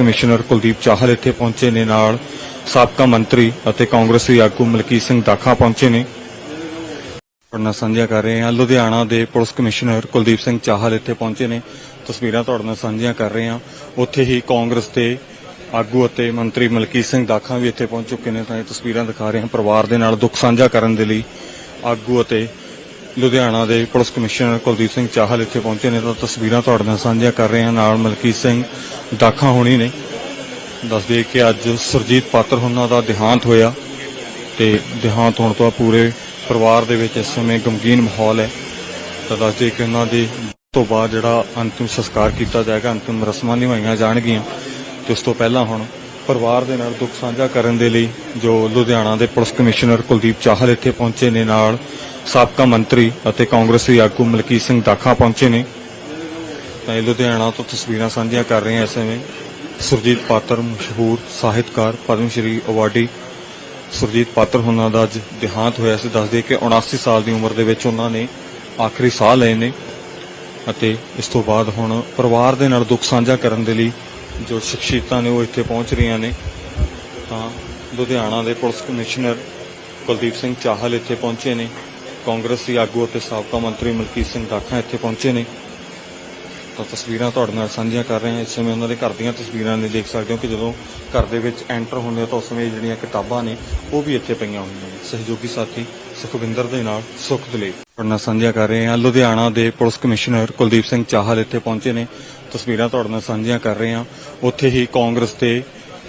Commissioner Kuldeep Chahal ਇੱਥੇ ਪਹੁੰਚੇ ਨੇ ਨਾਲ ਸਾਬਕਾ ਮੰਤਰੀ ਅਤੇ ਕਾਂਗਰਸੀ ਆਗੂ ਮਲਕੀਤ ਸਿੰਘ ਦਾਖਾ ਪਹੁੰਚੇ ਨੇ। ਪੜਨਾ ਸਾਂਝਾ ਕਰ ਰਹੇ ਹਾਂ। ਲੁਧਿਆਣਾ ਦੇ ਪੁਲਿਸ ਕਮਿਸ਼ਨਰ ਕੁਲਦੀਪ ਸਿੰਘ ਚਾਹਲ ਇੱਥੇ ਪਹੁੰਚੇ ਨੇ। ਤਸਵੀਰਾਂ ਤੁਹਾਡੇ ਨਾਲ ਸਾਂਝੀਆਂ ਕਰ ਰਹੇ ਹਾਂ। ਉੱਥੇ ਹੀ ਕਾਂਗਰਸ ਦੇ ਆਗੂ ਅਤੇ ਮੰਤਰੀ ਮਲਕੀਤ ਸਿੰਘ ਦਾਖਾ ਵੀ ਇੱਥੇ ਪਹੁੰਚ ਚੁੱਕੇ ਨੇ। ਤਾਂ ਇਹ ਤਸਵੀਰਾਂ ਦਿਖਾ ਰਹੇ ਹਾਂ ਪਰਿਵਾਰ ਦੇ ਨਾਲ ਦੁੱਖ ਸਾਂਝਾ ਕਰਨ ਦੇ ਲਈ ਆਗੂ ਅਤੇ ਲੁਧਿਆਣਾ ਦੇ ਪੁਲਿਸ ਕਮਿਸ਼ਨਰ ਕੁਲਦੀਪ ਸਿੰਘ ਚਾਹਲ ਇੱਥੇ ਪਹੁੰਚੇ ਨੇ ਤਾਂ ਤਸਵੀਰਾਂ ਤੁਹਾਡੇ ਨਾਲ ਸਾਂਝੀਆਂ ਕਰ ਰਹੇ ਹਾਂ। ਨਾਲ ਮਲਕੀਤ ਸਿੰਘ ਦਾਖਾ ਹੋਣੀ ਨੇ। ਦੱਸ ਦਈਏ ਕਿ ਅੱਜ ਸੁਰਜੀਤ ਪਾਤਰ ਉਹਨਾਂ ਦਾ ਦੇਹਾਂਤ ਹੋਇਆ ਤੇ ਦੇਹਾਂਤ ਹੋਣ ਤੋਂ ਬਾਅਦ ਪੂਰੇ ਪਰਿਵਾਰ ਦੇ ਵਿੱਚ ਇਸ ਸਮੇਂ ਗਮਗੀਨ ਮਾਹੌਲ ਹੈ। ਤਾਂ ਦੱਸ ਦੇ ਕਿ ਉਹਨਾਂ ਦੇ ਤੋਂ ਬਾਅਦ ਜਿਹੜਾ ਅੰਤਿਮ ਸੰਸਕਾਰ ਕੀਤਾ ਜਾਏਗਾ, ਅੰਤਿਮ ਰਸਮਾਂ ਨਿਭਾਈਆਂ ਜਾਣਗੀਆਂ। ਤੇ ਉਸ ਤੋਂ ਪਹਿਲਾਂ ਹੁਣ ਪਰਿਵਾਰ ਦੇ ਨਾਲ ਦੁੱਖ ਸਾਂਝਾ ਕਰਨ ਦੇ ਲਈ ਜੋ ਲੁਧਿਆਣਾ ਦੇ ਪੁਲਿਸ ਕਮਿਸ਼ਨਰ ਕੁਲਦੀਪ ਚਾਹਲ ਇੱਥੇ ਪਹੁੰਚੇ ਨੇ ਨਾਲ ਸਾਬਕਾ ਮੰਤਰੀ ਅਤੇ ਕਾਂਗਰਸੀ ਆਗੂ ਮਲਕੀਤ ਸਿੰਘ ਦਾਖਾ ਪਹੁੰਚੇ ਨੇ। ਤਾਂ ਇਹ ਲੁਧਿਆਣਾ ਤੋਂ ਤਸਵੀਰਾਂ ਸਾਂਝੀਆਂ ਕਰ ਰਹੇ ਹਾਂ ਇਸ ਸਮੇਂ। ਸੁਰਜੀਤ ਪਾਤਰ ਮਸ਼ਹੂਰ ਸਾਹਿਤਕਾਰ ਪਦਮ ਸ਼੍ਰੀ ਅਵਾਰਡੀ ਸੁਰਜੀਤ ਪਾਤਰ ਉਹਨਾਂ ਦਾ ਅੱਜ ਦੇਹਾਂਤ ਹੋਇਆ ਸੀ। ਦੱਸਦੇ ਕਿ 79 ਸਾਲ ਦੀ ਉਮਰ ਦੇ ਵਿੱਚ ਉਹਨਾਂ ਨੇ ਆਖਰੀ ਸਾਹ ਲਏ ਨੇ ਅਤੇ ਇਸ ਤੋਂ ਬਾਅਦ ਹੁਣ ਪਰਿਵਾਰ ਦੇ ਨਾਲ ਦੁੱਖ ਸਾਂਝਾ ਕਰਨ ਦੇ ਲਈ ਜੋ ਸ਼ਖਸੀਅਤਾਂ ਨੇ ਉਹ ਇੱਥੇ ਪਹੁੰਚ ਰਹੀਆਂ ਨੇ। ਤਾਂ ਲੁਧਿਆਣਾ ਦੇ ਪੁਲਿਸ ਕਮਿਸ਼ਨਰ ਕੁਲਦੀਪ ਸਿੰਘ ਚਾਹਲ ਇੱਥੇ ਪਹੁੰਚੇ ਨੇ। ਕਾਂਗਰਸੀ ਆਗੂ ਅਤੇ ਸਾਬਕਾ ਮੰਤਰੀ ਮਲਕੀਤ ਸਿੰਘ ਦਾਖਾ ਇੱਥੇ ਪਹੁੰਚੇ ਨੇ। ਤਾਂ ਤਸਵੀਰਾਂ ਤੁਹਾਡੇ ਨਾਲ ਸਾਂਝੀਆਂ ਕਰ ਰਹੇ ਹਾਂ। ਇਸ ਸਮੇਂ ਉਹਨਾਂ ਦੇ ਘਰ ਦੀਆਂ ਤਸਵੀਰਾਂ ਨੇ ਦੇਖ ਸਕਦੇ ਹੋ ਕਿ ਜਦੋਂ ਘਰ ਦੇ ਵਿੱਚ ਐਂਟਰ ਹੁੰਦੇ ਤਾਂ ਉਸ ਸਮੇਂ ਜਿਹੜੀਆਂ ਕਿਤਾਬਾਂ ਨੇ, ਉਹ ਵੀ ਇੱਥੇ ਪਈਆਂ ਹੋਈਆਂ ਨੇ। ਸਹਿਯੋਗੀ ਸਾਥੀ ਸੁਖਵਿੰਦਰ ਦੇ ਨਾਲ ਸੁਖ ਦਲੇਪ ਤੁਹਾਡੇ ਨਾਲ ਸਾਂਝੀਆਂ ਕਰ ਰਹੇ ਹਾਂ। ਲੁਧਿਆਣਾ ਦੇ ਪੁਲਿਸ ਕਮਿਸ਼ਨਰ ਕੁਲਦੀਪ ਸਿੰਘ ਚਾਹਲ ਇੱਥੇ ਪਹੁੰਚੇ ਨੇ। ਤਸਵੀਰਾਂ ਤੁਹਾਡੇ ਨਾਲ ਸਾਂਝੀਆਂ ਕਰ ਰਹੇ ਹਾਂ। ਉੱਥੇ ਹੀ ਕਾਂਗਰਸ ਦੇ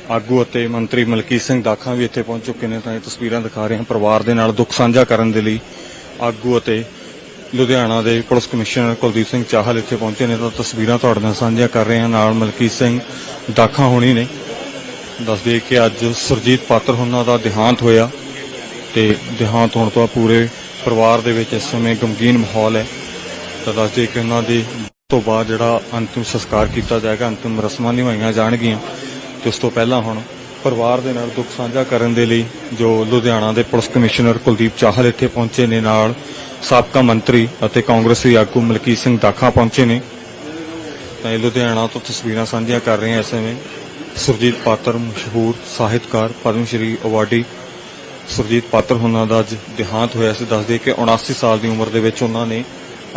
ਆਗੂ ਅਤੇ ਮੰਤਰੀ ਮਲਕੀਤ ਸਿੰਘ ਦਾਖਾ ਵੀ ਇੱਥੇ ਪਹੁੰਚ ਚੁੱਕੇ ਨੇ। ਤਾਂ ਇਹ ਤਸਵੀਰਾਂ ਦਿਖਾ ਰਹੇ ਹਾਂ। ਪਰਿਵਾਰ ਦੇ ਨਾਲ ਦੁੱਖ ਸਾਂਝਾ ਕਰਨ ਦੇ ਲਈ ਆਗੂ ਅਤੇ ਲੁਧਿਆਣਾ ਦੇ ਪੁਲਿਸ ਕਮਿਸ਼ਨਰ ਕੁਲਦੀਪ ਸਿੰਘ ਚਾਹਲ ਇੱਥੇ ਪਹੁੰਚੇ ਨੇ ਤਾਂ ਤਸਵੀਰਾਂ ਤੁਹਾਡੇ ਨਾਲ ਸਾਂਝੀਆਂ ਕਰ ਰਹੇ ਹਾਂ। ਨਾਲ ਮਲਕੀਤ ਸਿੰਘ ਦਾਖਾ ਹੋਣੀ ਨੇ। ਦੱਸਦੇ ਕਿ ਅੱਜ ਸੁਰਜੀਤ ਪਾਤਰ ਉਹਨਾਂ ਦਾ ਦੇਹਾਂਤ ਹੋਇਆ ਤੇ ਦੇਹਾਂਤ ਹੋਣ ਤੋਂ ਬਾਅਦ ਪੂਰੇ ਪਰਿਵਾਰ ਦੇ ਵਿੱਚ ਇਸ ਸਮੇਂ ਗਮਗੀਨ ਮਾਹੌਲ ਹੈ। ਤਾਂ ਦੱਸਦੇ ਕਿ ਉਹਨਾਂ ਦੀ ਤੋਂ ਬਾਅਦ ਜਿਹੜਾ ਅੰਤਿਮ ਸੰਸਕਾਰ ਕੀਤਾ ਜਾਏਗਾ, ਅੰਤਿਮ ਰਸਮਾਂ ਨਿਭਾਈਆਂ ਜਾਣਗੀਆਂ। ਤੇ ਉਸ ਤੋਂ ਪਹਿਲਾਂ ਹੁਣ ਪਰਿਵਾਰ ਦੇ ਨਾਲ ਦੁੱਖ ਸਾਂਝਾ ਕਰਨ ਦੇ ਲਈ ਜੋ ਲੁਧਿਆਣਾ ਦੇ ਪੁਲਿਸ ਕਮਿਸ਼ਨਰ ਕੁਲਦੀਪ ਚਾਹਲ ਇੱਥੇ ਪਹੁੰਚੇ ਨੇ, ਨਾਲ ਸਾਬਕਾ ਮੰਤਰੀ ਅਤੇ ਕਾਂਗਰਸੀ ਆਗੂ ਮਲਕੀਤ ਸਿੰਘ ਦਾਖਾ ਪਹੁੰਚੇ ਨੇ। ਤਾਂ ਇਹ ਲੁਧਿਆਣਾ ਤੋਂ ਤਸਵੀਰਾਂ ਸਾਂਝੀਆਂ ਕਰ ਰਹੇ ਹਾਂ ਇਸ ਸਮੇਂ। ਸੁਰਜੀਤ ਪਾਤਰ, ਮਸ਼ਹੂਰ ਸਾਹਿਤਕਾਰ, ਪਦਮ ਸ਼੍ਰੀ ਅਵਾਰਡੀ ਸੁਰਜੀਤ ਪਾਤਰ ਉਹਨਾਂ ਦਾ ਅੱਜ ਦੇਹਾਂਤ ਹੋਇਆ ਸੀ। ਦੱਸਦੇ ਕਿ 79 ਸਾਲ ਦੀ ਉਮਰ ਦੇ ਵਿੱਚ ਉਹਨਾਂ ਨੇ